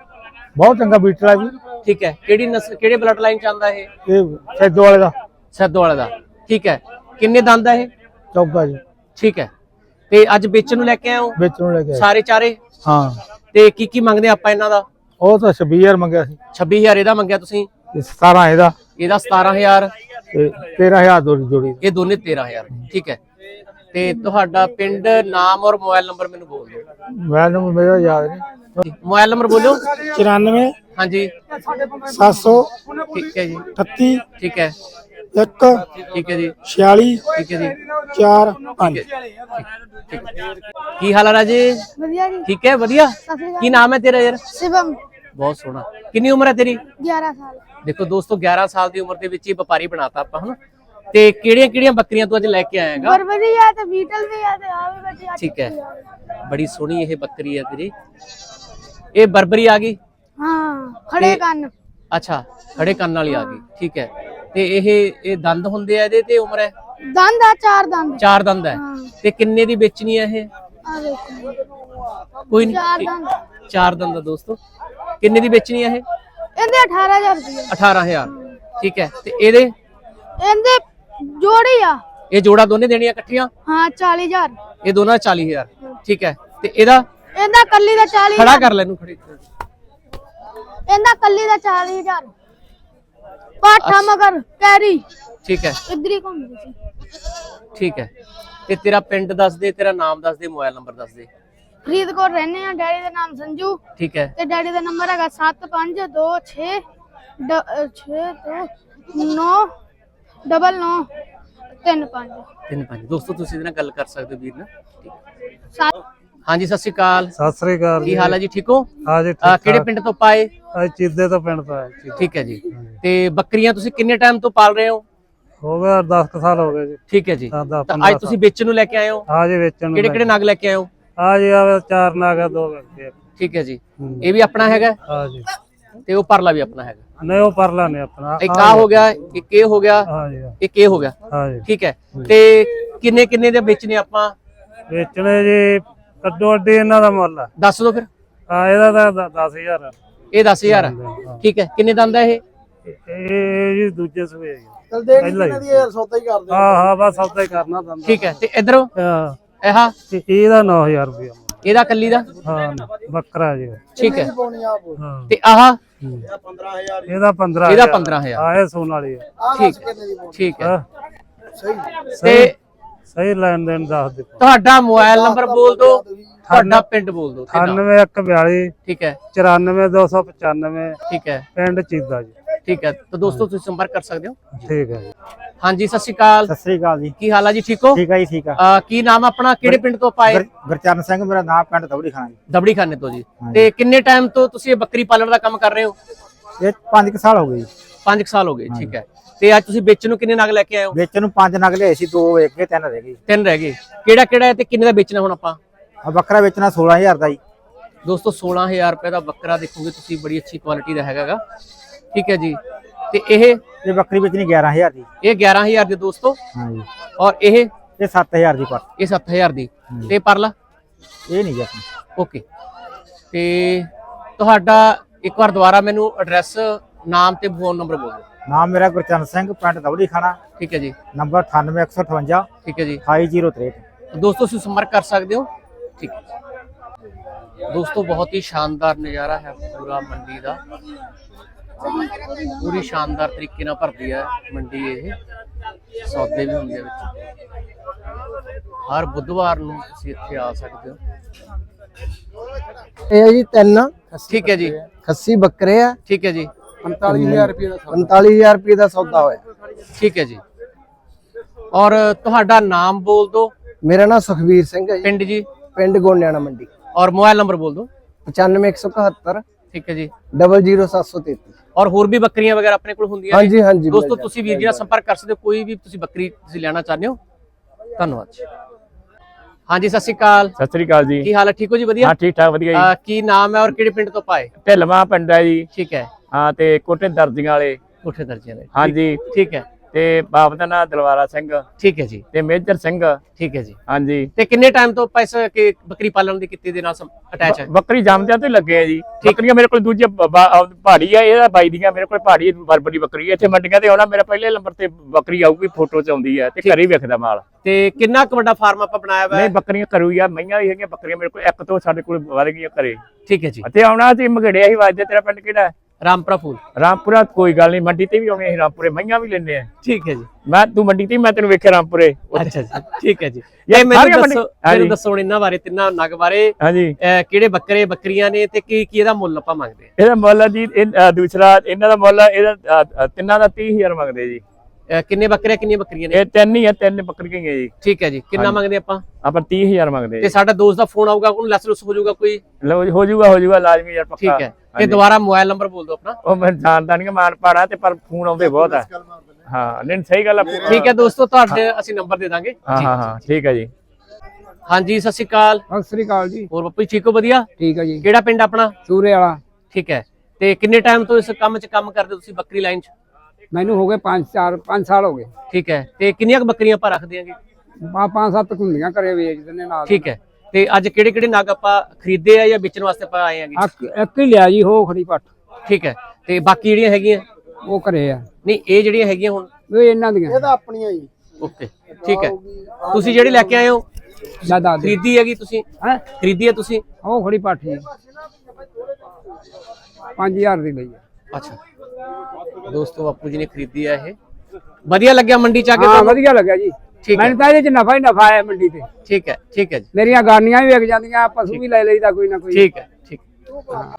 S3: ਬਹੁਤ ਚੰਗਾ ਬੀਟਰ ਹੈ ਜੀ।
S1: ਠੀਕ ਹੈ ਕਿਹੜੀ ਨਸਲ ਕਿਹੜੇ ਬਲੱਡ ਲਾਈਨ ਚ ਆਉਂਦਾ ਇਹ?
S3: ਇਹ ਸੈਦੋ ਵਾਲੇ ਦਾ।
S1: ਸੱਦੋ ਵਾਲੇ ਦਾ। ਠੀਕ ਹੈ ਕਿੰਨੇ ਦੰਦ ਆ ਇਹ?
S3: ਚੌਗਾ ਜੀ।
S1: ਠੀਕ ਹੈ ਤੇ ਅੱਜ ਵੇਚਣ ਨੂੰ ਲੈ ਕੇ ਆਏ ਹੋ?
S3: ਵੇਚਣ ਨੂੰ ਲੈ ਕੇ ਆਏ।
S1: ਸਾਰੇ ਚਾਰੇ?
S3: ਹਾਂ।
S1: ਤੇ ਕੀ ਕੀ ਮੰਗਦੇ ਆਪਾਂ ਇਹਨਾਂ ਦਾ?
S3: ਉਹ ਤਾਂ 26000 ਮੰਗਿਆ ਸੀ।
S1: 26000 ਇਹਦਾ ਮੰਗਿਆ ਤੁਸੀਂ?
S3: ਤੇ 17 ਇਹਦਾ।
S1: ਇਹਦਾ 17000
S3: ਤੇ 13000 ਦੋ ਜੋੜੀ
S1: ਇਹ ਦੋਨੇ 13000 ਠੀਕ ਹੈ। ਤੇ ਤੁਹਾਡਾ ਪਿੰਡ ਨਾਮ ਔਰ ਮੋਬਾਈਲ ਨੰਬਰ ਮੈਨੂੰ ਬੋਲ ਦਿਓ।
S3: ਮੈਨੂੰ ਮੇਰਾ ਯਾਦ ਨਹੀਂ।
S1: ਮੋਬਾਈਲ ਨੰਬਰ ਬੋਲੋ।
S5: 94
S1: ਹਾਂਜੀ।
S5: 700
S1: ਠੀਕ ਹੈ ਜੀ।
S5: 38
S1: ਠੀਕ ਹੈ।
S5: 1
S1: ਠੀਕ ਹੈ ਜੀ।
S5: 46
S1: ਠੀਕ ਹੈ ਜੀ।
S5: 4
S1: ਠੀਕ ਹੈ। ਕੀ ਹਾਲ ਹੈ ਰਾਜੇ?
S6: ਵਧੀਆ ਜੀ।
S1: ਠੀਕ ਹੈ ਵਧੀਆ? ਕੀ ਨਾਮ ਹੈ ਤੇਰਾ ਯਾਰ?
S6: ਸ਼ਿਵਮ।
S1: ਬਹੁਤ ਸੋਹਣਾ। ਕਿੰਨੀ ਉਮਰ ਹੈ ਤੇਰੀ?
S6: 11 ਸਾਲ।
S1: ਦੇਖੋ ਦੋਸਤੋ 11 ਸਾਲ ਦੀ ਉਮਰ ਦੇ ਵਿੱਚ ਹੀ ਵਪਾਰੀ ਬਣਾਤਾ ਆਪਾਂ ਹੁਣ ਤੇ ਕਿਹੜੀਆਂ ਕਿਹੜੀਆਂ ਬੱਕਰੀਆਂ ਤੂੰ ਅੱਜ ਲੈ ਕੇ ਆਏਗਾ
S6: ਬਰਬਰੀ ਆ ਤੇ ਬੀਟਲ ਵੀ ਆ ਤੇ ਆ ਵੀ ਬੱਚੀ
S1: ਠੀਕ ਹੈ। ਬੜੀ ਸੋਹਣੀ ਇਹ ਬੱਕਰੀ ਹੈ ਤੇਰੀ। ਇਹ ਬਰਬਰੀ ਆ ਗਈ?
S6: ਹਾਂ ਖੜੇ ਕੰਨ।
S1: ਅੱਛਾ ਖੜੇ ਕੰਨ ਵਾਲੀ ਆ ਗਈ। ਠੀਕ ਹੈ। ਤੇ ਇਹ ਇਹ ਦੰਦ ਹੁੰਦੇ ਆ ਇਹਦੇ ਤੇ ਉਮਰ ਹੈ?
S6: ਦੰਦ ਆ ਚਾਰ ਦੰਦ।
S1: ਚਾਰ ਦੰਦ ਹਾਂ। ਤੇ ਕਿੰਨੇ ਦੀ ਵੇਚਣੀ ਹੈ ਇਹ?
S6: ਆ ਦੇਖੋ
S1: ਕੋਈ
S6: ਚਾਰ
S1: ਨਹੀਂ
S6: ਦੰਦ।
S1: ਚਾਰ ਦੰਦ ਆ ਦੋਸਤੋ। ਕਿੰਨੇ ਦੀ ਵੇਚਣੀ ਹੈ ਇਹ?
S6: ਇਹਦੇ 18000 ਰੁਪਏ
S1: 18000 ਠੀਕ ਹੈ। ਤੇ ਇਹਦੇ?
S6: ਇਹਦੇ ਜੋੜੀ ਆ।
S1: ਇਹ ਜੋੜਾ ਦੋਨੇ ਦੇਣੀਆਂ ਇਕੱਠੀਆਂ?
S6: ਹਾਂ 40000
S1: ਇਹ ਦੋਨਾਂ ਦਾ 40000 ਠੀਕ ਹੈ। ਤੇ ਇਹਦਾ?
S6: ਇਹਦਾ ਕੱਲੀ ਦਾ 40
S1: ਖੜਾ ਕਰ ਲੈ ਇਹਨੂੰ ਖੜੀ।
S6: ਇਹਦਾ ਕੱਲੀ ਦਾ 40000 ਪਾਠਾ ਮਗਰ ਕੈਰੀ।
S1: ਠੀਕ ਹੈ।
S6: ਇਧਰ ਹੀ ਘੁੰਮਦੀ ਸੀ।
S1: ਠੀਕ ਹੈ। ਤੇ ਤੇਰਾ ਪਿੰਡ ਦੱਸ ਦੇ ਤੇਰਾ ਨਾਮ ਦੱਸ ਦੇ ਮੋਬਾਈਲ ਨੰਬਰ ਦੱਸ ਦੇ।
S6: ਫਰੀਦਕੋਟ ਰਹਿੰਦੇ ਆ ਡੈਡੀ ਦਾ ਨਾਮ ਸੰਜੂ।
S1: ਠੀਕ ਹੈ।
S6: ਤੇ ਡੈਡੀ ਦਾ ਨੰਬਰ ਹੈਗਾ 7526 6 9 ਡਬਲ 9 ਤਿੰਨ ਪੰਜ।
S1: ਤਿੰਨ ਪੰਜ। ਦੋਸਤੋ ਤੁਸੀਂ ਇਹਦੇ ਨਾਲ ਗੱਲ ਕਰ ਸਕਦੇ ਹੋ ਵੀਰ ਨਾਲ। ਠੀਕ ਹਾਂਜੀ ਸਤਿ ਸ਼੍ਰੀ ਅਕਾਲ।
S7: ਸਤਿ ਸ੍ਰੀ ਅਕਾਲ
S1: ਕੀ ਹਾਲ ਹੈ ਜੀ ਠੀਕ ਹੋ?
S7: ਹਾਂ ਜੀ
S1: ਅਹ ਕਿਹੜੇ ਪਿੰਡ ਤੋਂ ਪਾਏ?
S7: ਅੱਜ ਚੀਦੇ ਤੋਂ ਪਿੰਡ ਤੋਂ ਆਏ
S1: ਠੀਕ ਹੈ ਜੀ। ਤੇ ਬੱਕਰੀਆਂ ਤੁਸੀਂ ਕਿੰਨੇ ਟਾਈਮ ਤੋਂ ਪਾਲ ਰਹੇ ਹੋ?
S7: ਹੋ ਗਿਆ 10 ਸਾਲ ਹੋ ਗਏ ਜੀ।
S1: ਠੀਕ ਹੈ ਜੀ।
S7: ਹਾਂ, ਦਸ,
S1: ਤਾਂ
S7: ਪੰਦਰਾਂ
S1: ਅੱਜ ਤੁਸੀਂ ਵੇਚਣ ਨੂੰ ਲੈ ਕੇ ਆਏ ਹੋ?
S7: ਆ ਜੀ ਵੇਚਣ ਨੂੰ
S1: ਕਿਹੜੇ ਕਿਹੜੇ ਨਗ ਲੈ ਕੇ ਆਏ ਹੋ?
S7: ਆ ਜੀ ਆ ਚਾਰ ਨਾਗਾ ਦੋ ਲੱਗੇ
S1: ਠੀਕ ਹੈ ਜੀ। ਇਹ ਵੀ ਆਪਣਾ ਹੈਗਾ?
S7: ਆ ਜੀ।
S1: ਤੇ ਉਹ ਪਰਲਾ ਵੀ ਆਪਣਾ ਹੈਗਾ?
S7: ਨਹੀਂ ਉਹ ਪਰਲਾ ਨਹੀਂ ਆਪਣਾ।
S1: ਇੱਕ ਆ ਹੋ ਗਿਆ ਇੱਕ ਇਹ ਹੋ ਗਿਆ
S7: ਆ ਜੀ
S1: ਇੱਕ ਇਹ ਹੋ ਗਿਆ।
S7: ਆ ਜੀ।
S1: ਠੀਕ ਹੈ। ਤੇ ਕਿੰਨੇ ਕਿੰਨੇ ਦੇ ਵੇਚਨੇ ਆਪਾਂ?
S7: ਵੇਚਣੇ ਜੀ ਕੱਦੋ ਅੱਡੀ ਇਹਨਾਂ ਦਾ ਮੁੱਲ ਆ।
S1: ਦੱਸ ਦਿਓ ਫਿਰ।
S7: ਆ ਇਹਦਾ ਤਾਂ 10000
S1: ਇਹ 10000 ਠੀਕ ਹੈ। ਕਿੰਨੇ ਦੰਦ ਹੈ ਇਹ?
S7: ਇਹ ਜੀ ਦੂਜੇ
S8: ਦੇਖ
S7: ਪਹਿਲਾਂ ਹੀ।
S8: ਇਹਨਾਂ ਦੀ ਯਾਰ ਸੌਦਾ ਹੀ ਕਰਦੇ
S7: ਹਾਂ ਹਾਂ ਬਸ ਸੌਦਾ ਹੀ ਕਰਨਾ ਦੰਦਾ
S1: ਠੀਕ ਹੈ ਤੇ ਇਧਰੋਂ?
S7: ਹਾਂ।
S1: ਇਹ
S7: ਤੇ ਇਹਦਾ 9000 ਰੁਪਇਆ।
S1: ਇਹਦਾ ਕੱਲੀ ਦਾ?
S7: ਹਾਂ ਬੱਕਰਾ ਜੀ।
S1: ਠੀਕ ਹੈ।
S8: ਪਾਉਣੀ ਆਪ।
S7: ਹਾਂ।
S1: ਤੇ ਆਹ?
S7: ਇਹਦਾ 15
S1: ਇਹਦਾ 15000
S7: ਆ ਇਹ ਸੋਨ ਵਾਲੀ ਆ।
S8: ਆ
S1: ਠੀਕ।
S8: ਕਿੰਨੇ ਦੀ ਪਾਉਣੀ
S1: ਠੀਕ ਹੈ।
S7: ਹਾਂ,
S8: ਸਹੀ।
S1: ਤੇ
S7: ਸਹੀ ਲੈਣ ਦੇਣ ਦੱਸ ਦੇ
S1: ਤੁਹਾਡਾ ਮੋਬਾਈਲ ਨੰਬਰ ਬੋਲ ਦਿਓ। ਤੁਹਾਡਾ ਪਿੰਡ ਬੋਲ ਦਿਓ। ਤੇ ਨਾਮ।
S7: 9142
S1: ਠੀਕ ਹੈ।
S7: 94295
S1: ਠੀਕ ਹੈ।
S7: ਪਿੰਡ ਚੀਦਾ ਜੀ।
S1: ਠੀਕ ਹੈ। ਤਾਂ ਦੋਸਤੋ ਤੁਸੀਂ ਸੰਪਰਕ ਕਰ ਸਕਦੇ ਹੋ?
S7: ਠੀਕ ਹੈ ਜੀ।
S1: ਹਾਂਜੀ ਸਤਿ ਸ਼੍ਰੀ ਅਕਾਲ।
S4: ਸਤਿ ਸ੍ਰੀ ਅਕਾਲ ਜੀ।
S1: ਕੀ ਹਾਲ ਹੈ ਜੀ ਠੀਕ ਹੋ?
S4: ਠੀਕ ਹੈ ਜੀ ਠੀਕ ਆ
S1: ਅਹ ਕੀ ਨਾਮ ਆਪਣਾ? ਕਿਹੜੇ ਪਿੰਡ ਤੋਂ ਪਾਏ
S4: ਗੁਰ- ਗੁਰਚਰਨ ਸਿੰਘ ਮੇਰਾ ਨਾਮ ਪਿੰਡ ਤਵੜੀ ਖਾਣਾ ਜੀ।
S1: ਦਬੜੀ ਖਾਨੇ ਤੋਂ ਜੀ। ਤੇ ਕਿੰਨੇ ਟਾਈਮ ਤੋਂ ਤੁਸੀਂ ਇਹ ਬੱਕਰੀ ਪਾਲਣ ਦਾ ਕੰਮ ਕਰ ਰਹੇ ਹੋ?
S4: ਇਹ 5 ਸਾਲ ਹੋ ਗਏ ਜੀ।
S1: 5 ਸਾਲ ਹੋ ਗਏ ਠੀਕ ਹੈ। ਤੇ ਅੱਜ ਤੁਸੀਂ ਵੇਚਣ ਨੂੰ ਕਿੰਨੇ ਨਗ ਲੈ ਕੇ ਆਏ ਹੋ?
S4: ਵੇਚਣ ਨੂੰ ਪੰਜ ਨਗ ਲਿਆਏ ਸੀ ਦੋ ਵੇਚ ਕੇ ਤਿੰਨ ਰਹਿ ਗਏ
S1: ਤਿੰਨ ਰਹਿ ਗਏ। ਕਿਹੜਾ ਕਿਹੜਾ ਹੈ ਤੇ ਕਿੰਨੇ ਦਾ ਵੇਚਣਾ ਹੁਣ ਆਪਾਂ?
S4: ਆ ਬੱਕਰਾ ਵੇਚਣਾ 16000 ਦਾ ਜੀ।
S1: ਦੋਸਤੋ 16000 ਰੁਪਏ ਦਾ ਬੱਕਰਾ ਦੇਖੋਗੇ ਤੁਸੀਂ ਬੜੀ ਅੱਛੀ ਕੁਆਲਿਟੀ ਦਾ ਹੈਗਾਗਾ ਠੀਕ ਹੈ ਜੀ। ਤੇ ਇਹ
S4: ਇਹ ਬੱਕਰੀ ਵੇਚਣੀ 11000 ਦੀ।
S1: ਇਹ 11000 ਦੇ ਦੋਸਤੋ।
S4: ਹਾਂ ਜੀ
S1: ਔਰ ਇਹ
S4: ਇਹ 7000 ਦੀ ਪਰ
S1: ਇਹ 7000 ਦੀ। ਤੇ ਪਰਲਾ?
S4: ਇਹ ਨਹੀਂ ਜੀ
S1: ਓਕੇ। ਤੇ ਤੁਹਾਡਾ ਇੱਕ ਵਾਰ ਦੁਬਾਰਾ ਮੈਨੂੰ ਐਡਰੈਸ ਨਾਮ ਤੇ ਫੋਨ ਨੰਬਰ ਬੋਲ ਦਿਓ।
S4: ਨਾਮ ਮੇਰਾ ਗੁਰਚਰਨ ਸਿੰਘ ਪਿੰਡ ਤਵੜੀ ਖਾਣਾ।
S1: ਠੀਕ ਹੈ ਜੀ।
S4: ਨੰਬਰ 98158
S1: ਠੀਕ ਹੈ ਜੀ।
S4: 28063
S1: ਦੋਸਤੋ ਤੁਸੀਂ ਸੰਪਰਕ ਕਰ ਸਕਦੇ ਹੋ? ਠੀਕ ਹੈ। ਦੋਸਤੋ ਬਹੁਤ ਹੀ ਸ਼ਾਨਦਾਰ ਨਜ਼ਾਰਾ ਹੈ ਪੂਰਾ ਮੰਡੀ ਦਾ। ਪੂਰੀ ਸ਼ਾਨਦਾਰ ਤਰੀਕੇ ਨਾਲ ਭਰਦੀ ਹੈ ਮੰਡੀ ਇਹ। ਸੌਦੇ ਵੀ ਹੁੰਦੇ ਵਿੱਚ। ਹਰ ਬੁੱਧਵਾਰ ਨੂੰ ਤੁਸੀਂ ਇੱਥੇ ਆ ਸਕਦੇ ਹੋ।
S8: ਇਹ ਹੈ ਜੀ ਤਿੰਨ।
S1: ਠੀਕ ਹੈ ਜੀ।
S8: ਖੱਸੀ ਬੱਕਰੇ ਆ।
S1: ਠੀਕ ਹੈ ਜੀ।
S8: 45000 ਰੁਪਏ ਦਾ 45000 ਰੁਪਏ ਦਾ ਸੌਦਾ ਹੋਇਆ।
S1: ਠੀਕ ਹੈ ਜੀ। ਔਰ ਤੁਹਾਡਾ ਨਾਮ ਬੋਲ ਦਿਓ।
S8: ਮੇਰਾ ਨਾਮ ਸੁਖਵੀਰ ਸਿੰਘ ਹੈ ਜੀ।
S1: ਪਿੰਡ ਜੀ।
S8: ਪਿੰਡ ਗੋਨਿਆਣਾ ਮੰਡੀ।
S1: ਔਰ ਮੋਬਾਈਲ ਨੰਬਰ ਬੋਲ ਦਿਓ।
S8: 95171
S1: ਠੀਕ ਹੈ ਜੀ।
S8: 00733
S1: ਔਰ ਹੋਰ ਵੀ ਬੱਕਰੀਆਂ ਵਗੈਰਾ ਆਪਣੇ ਕੋਲ ਹੁੰਦੀਆਂ ਨੇ?
S8: ਹਾਂਜੀ ਹਾਂਜੀ
S1: ਦੋਸਤੋ ਤੁਸੀਂ ਵੀਰ ਜੀ ਨਾਲ ਸੰਪਰਕ ਕਰ ਸਕਦੇ ਹੋ ਕੋਈ ਵੀ ਤੁਸੀਂ ਬੱਕਰੀ ਤੁਸੀਂ ਲੈਣਾ ਚਾਹੁੰਦੇ ਹੋ? ਧੰਨਵਾਦ ਜੀ। ਹਾਂਜੀ ਸਤਿ ਸ਼੍ਰੀ ਅਕਾਲ।
S9: ਸਤਿ ਸ੍ਰੀ ਅਕਾਲ ਜੀ।
S1: ਕੀ ਹਾਲ ਹੈ? ਠੀਕ ਹੋ ਜੀ? ਵਧੀਆ?
S9: ਹਾਂ ਠੀਕ ਠਾਕ ਵਧੀਆ ਜੀ।
S1: ਕੀ ਨਾਮ ਹੈ ਔਰ ਕਿਹੜੇ ਪਿੰਡ ਤੋਂ ਪਾਏ?
S9: ਢਿਲਵਾ ਪਿੰਡ ਹੈ ਜੀ।
S1: ਠੀਕ ਹੈ।
S9: ਹਾਂ ਤੇ ਕੋਟੇ ਦਰਜੀਆਂ ਵਾਲੇ।
S1: ਕੋਠੇ ਦਰਜੀਆਂ ਦੇ
S9: ਹਾਂਜੀ।
S1: ਠੀਕ ਹੈ।
S9: ਤੇ ਬਾਪ ਦਾ ਨਾਮ ਦਲਵਾਰਾ ਸਿੰਘ।
S1: ਠੀਕ ਹੈ ਜੀ।
S9: ਤੇ ਮੇਜਰ ਸਿੰਘ।
S1: ਠੀਕ ਹੈ ਜੀ।
S9: ਹਾਂਜੀ।
S1: ਤੇ ਕਿੰਨੇ ਟਾਈਮ ਤੋਂ ਪੈਸੇ ਕਿ ਬੱਕਰੀ ਪਾਲਣ ਦੀ ਕਿੱਤੇ ਦੇ ਨਾਲ ਅਟੈਚ ਹੈ?
S9: ਬੱਕਰੀ ਜੰਮਦਿਆਂ ਤੋਂ ਹੀ ਲੱਗੇ ਆ ਜੀ। ਬੱਕਰੀਆਂ ਮੇਰੇ ਕੋਲ ਦੂਜੇ ਪਹਾੜੀ ਆ ਇਹਦਾ ਬਾਈ ਦੀਆਂ ਮੇਰੇ ਕੋਲ ਪਹਾੜੀ ਬਰਬਰੀ ਬੱਕਰੀ ਇੱਥੇ ਮੰਡੀਆਂ ਤੇ ਆਉਣਾ ਮੇਰਾ ਪਹਿਲੇ ਨੰਬਰ ਤੇ ਬੱਕਰੀ ਆਊਗੀ ਫੋਟੋ ਚ ਆਉਂਦੀ ਆ ਤੇ ਘਰੇ ਹੀ ਵੇਖਦਾ ਮਾਲ।
S1: ਤੇ ਕਿੰਨਾ ਕੁ ਵੱਡਾ ਫਾਰਮ ਆਪਾਂ ਬਣਾਇਆ ਹੋਇਆ
S9: ਨਹੀਂ
S1: ਹੈ?
S9: ਬੱਕਰੀਆਂ ਕਰੂ ਆ ਮਈਆਂ ਵੀ ਹੈਗੀਆਂ ਬੱਕਰੀਆਂ ਮੇਰੇ ਕੋਲ ਇੱਕ ਤੋਂ ਸਾਡੇ ਕੋਲ ਵਧ ਗਈਆਂ ਘਰੇ।
S1: ਠੀਕ ਹੈ ਜੀ।
S9: ਅਤੇ ਆਉਣਾ ਤੇ ਮਗੜਿਆ ਹੀ ਵੱਜਦੇ ਤੇਰਾ ਪਿੰਡ ਕਿਹੜਾ ਹੈ?
S1: ਰਾਮਪੁਰਾ ਫੂਲ।
S9: ਰਾਮਪੁਰਾ ਕੋਈ ਗੱਲ ਨਹੀਂ ਮੰਡੀ ਤੇ ਵੀ ਆਉਣੇ ਅਸੀਂ ਰਾਮਪੁਰੇ ਮਈਆਂ ਵੀ ਲੈਣੇ ਆ।
S1: ਠੀਕ ਹੈ ਜੀ।
S9: ਮੈਂ ਤੂੰ ਮੰਡੀ ਤੇ ਮੈਂ ਤੈਨੂੰ ਵੇਖਿਆ ਰਾਮਪੁਰੇ।
S1: ਅੱਛਾ ਜੀ ਠੀਕ ਹੈ ਜੀ। ਇਹ ਮੈਨੂੰ ਦੱਸੋ। ਮੈਨੂੰ ਦੱਸੋ ਇਹਨਾਂ ਬਾਰੇ ਤਿੰਨਾਂ ਨਗ ਬਾਰੇ ਕਿਹੜੇ ਬੱਕਰੇ ਬੱਕਰੀਆਂ ਨੇ ਤੇ ਕੀ ਕੀ ਇਹਦਾ ਮੁੱਲ ਆਪਾਂ ਮੰਗਦੇ ਆ?
S9: ਇਹਦਾ ਮੁੱਲ ਜੀ ਦੂਸਰਾ ਇਹਨਾਂ ਦਾ ਮੁੱਲ ਇਹਦਾ ਤਿੰਨਾਂ ਦਾ 30000 ਮੰਗਦੇ ਜੀ।
S1: ਕਿੰਨੇ ਬੱਕਰੇ ਕਿੰਨੀਆਂ ਬੱਕਰੀਆਂ ਨੇ?
S2: ਇਹ ਤਿੰਨ ਹੀ ਆ ਤਿੰਨ ਬੱਕਰੀਆਂ ਹੀ ਆ ਜੀ।
S1: ਠੀਕ ਹੈ ਜੀ ਕਿੰਨਾ ਮੰਗਦੇ ਆਪਾਂ?
S2: ਆਪਾਂ 30000 ਮੰਗਦੇ
S1: ਤੇ ਸਾਡਾ ਦੋਸਤ ਦਾ ਫੋਨ ਆਊਗਾ ਉਹਨੂੰ ਲੈਸ ਲੁਸ ਹੋ ਜਾਊਗਾ ਕੋਈ?
S2: ਹੋ ਜਾਊਗਾ ਹੋ ਜਾਊਗਾ ਲਾਜ਼ਮੀ ਯਾਰ ਪੱਕਾ।
S1: ਠੀਕ ਹੈ। ਤੇ ਦੁਬਾਰਾ ਮੋਬਾਈਲ ਨੰਬਰ ਬੋਲ ਦਿਓ ਆਪਣਾ।
S2: ਉਹ ਮੈਂ ਜਾਣਦਾ ਨਹੀਂ ਮਾਨ ਪਾੜਾ ਤੇ ਪਰ ਫੋਨ ਆਉਂਦੇ ਬਹੁਤ ਆ। ਹਾਂ ਨਹੀਂ ਸਹੀ ਗੱਲ ਆ।
S1: ਠੀਕ ਹੈ ਦੋਸਤੋ ਤੁਹਾਡੇ ਅਸੀਂ ਨੰਬਰ ਦੇ ਦਾਂਗੇ।
S2: ਹਾਂ ਹਾਂ ਹਾਂ ਠੀਕ ਹੈ ਜੀ।
S1: ਹਾਂਜੀ ਸਤਿ ਸ਼੍ਰੀ ਅਕਾਲ।
S5: ਸਤਿ ਸ੍ਰੀ ਅਕਾਲ ਜੀ।
S1: ਹੋਰ ਬੱਪੂ ਠੀਕ ਹੋ? ਵਧੀਆ?
S5: ਠੀਕ ਹੈ ਜੀ।
S1: ਕਿਹੜਾ ਪਿੰਡ ਆਪਣਾ?
S5: ਸੂਰੇ ਵਾਲਾ।
S1: ਠੀਕ ਹੈ। ਤੇ ਕਿੰਨੇ ਟਾਈਮ ਤੋਂ ਇਸ ਕੰਮ 'ਚ ਕੰਮ ਕਰਦੇ ਹੋ ਤੁਸੀਂ ਬੱਕਰੀ ਲਾਈਨ 'ਚ?
S5: ਮੈਨੂੰ ਹੋ ਗਏ 5 4 5 ਸਾਲ ਹੋ ਗਏ।
S1: ਠੀਕ ਹੈ। ਤੇ ਕਿੰਨੀਆਂ ਕੁ ਬੱਕਰੀਆਂ ਆਪਾਂ ਰੱਖ ਦਿਆਂਗੇ
S5: ਪਾ ਪੰਜ ਸੱਤ ਹੁੰਦੀਆਂ ਘਰੇ ਵੇਚ ਦਿੰਦੇ ਨਾਲ।
S1: ਠੀਕ ਹੈ। ਤੇ ਅੱਜ ਕਿਹੜੇ ਕਿਹੜੇ ਨਗ ਆਪਾਂ ਖਰੀਦੇ ਆ ਜਾਂ ਵੇਚਣ ਵਾਸਤੇ ਆਪਾਂ ਆਏ ਆਂਗੇ
S5: ਇੱਕ ਇੱਕ ਹੀ ਲਿਆ ਜੀ ਹੋ ਖੜੀ ਪੱਟ
S1: ਠੀਕ ਹੈ। ਤੇ ਬਾਕੀ ਜਿਹੜੀਆਂ ਹੈਗੀਆਂ?
S5: ਉਹ ਘਰੇ ਆ।
S1: ਨਹੀਂ ਇਹ ਜਿਹੜੀਆਂ ਹੈਗੀਆਂ ਹੁਣ?
S5: ਉਹ ਇਹਨਾਂ ਦੀਆਂ।
S10: ਇਹ ਤਾਂ ਆਪਣੀਆਂ ਹੀ।
S1: ਓਕੇ ਠੀਕ ਹੈ। ਤੁਸੀਂ ਜਿਹੜੀ ਲੈ ਕੇ ਆਏ ਹੋ?
S5: ਦਾਦਾ ਦੀ
S1: ਖਰੀਦੀ ਹੈਗੀ ਤੁਸੀਂ?
S5: ਹੈ?
S1: ਖਰੀਦੀ ਹੈ ਤੁਸੀਂ?
S5: ਉਹ ਖੜੀ ਪੱਟ ਜੀ। 5000 ਦੀ ਲਈ ਆ।
S1: ਅੱਛਾ। ਦੋਸਤੋ ਬਾਪੂ ਜੀ ਨੇ ਖਰੀਦੀ ਹੈ ਇਹ। ਵਧੀਆ ਲੱਗਿਆ ਮੰਡੀ ਚ ਆ ਕੇ
S5: ਹਾਂ
S1: ਤੁਹਾਨੂੰ?
S5: ਵਧੀਆ ਲੱਗਿਆ ਜੀ।
S1: ਠੀਕ ਹੈ।
S5: ਮੈਨੂੰ ਤਾਂ ਇਹਦੇ ਚ ਨਫਾ ਹੀ ਨਫਾ ਹੈ ਮੰਡੀ ਤੇ।
S1: ਠੀਕ ਹੈ ਠੀਕ ਹੈ ਜੀ।
S5: ਮੇਰੀਆਂ ਗਾਨੀਆਂ ਵੀ ਵਿਕ ਜਾਂਦੀਆਂ ਪਸ਼ੂ ਵੀ ਲੈ ਲਈਦਾ ਕੋਈ ਨਾ ਕੋਈ।
S1: ਠੀਕ ਹੈ ਠੀਕ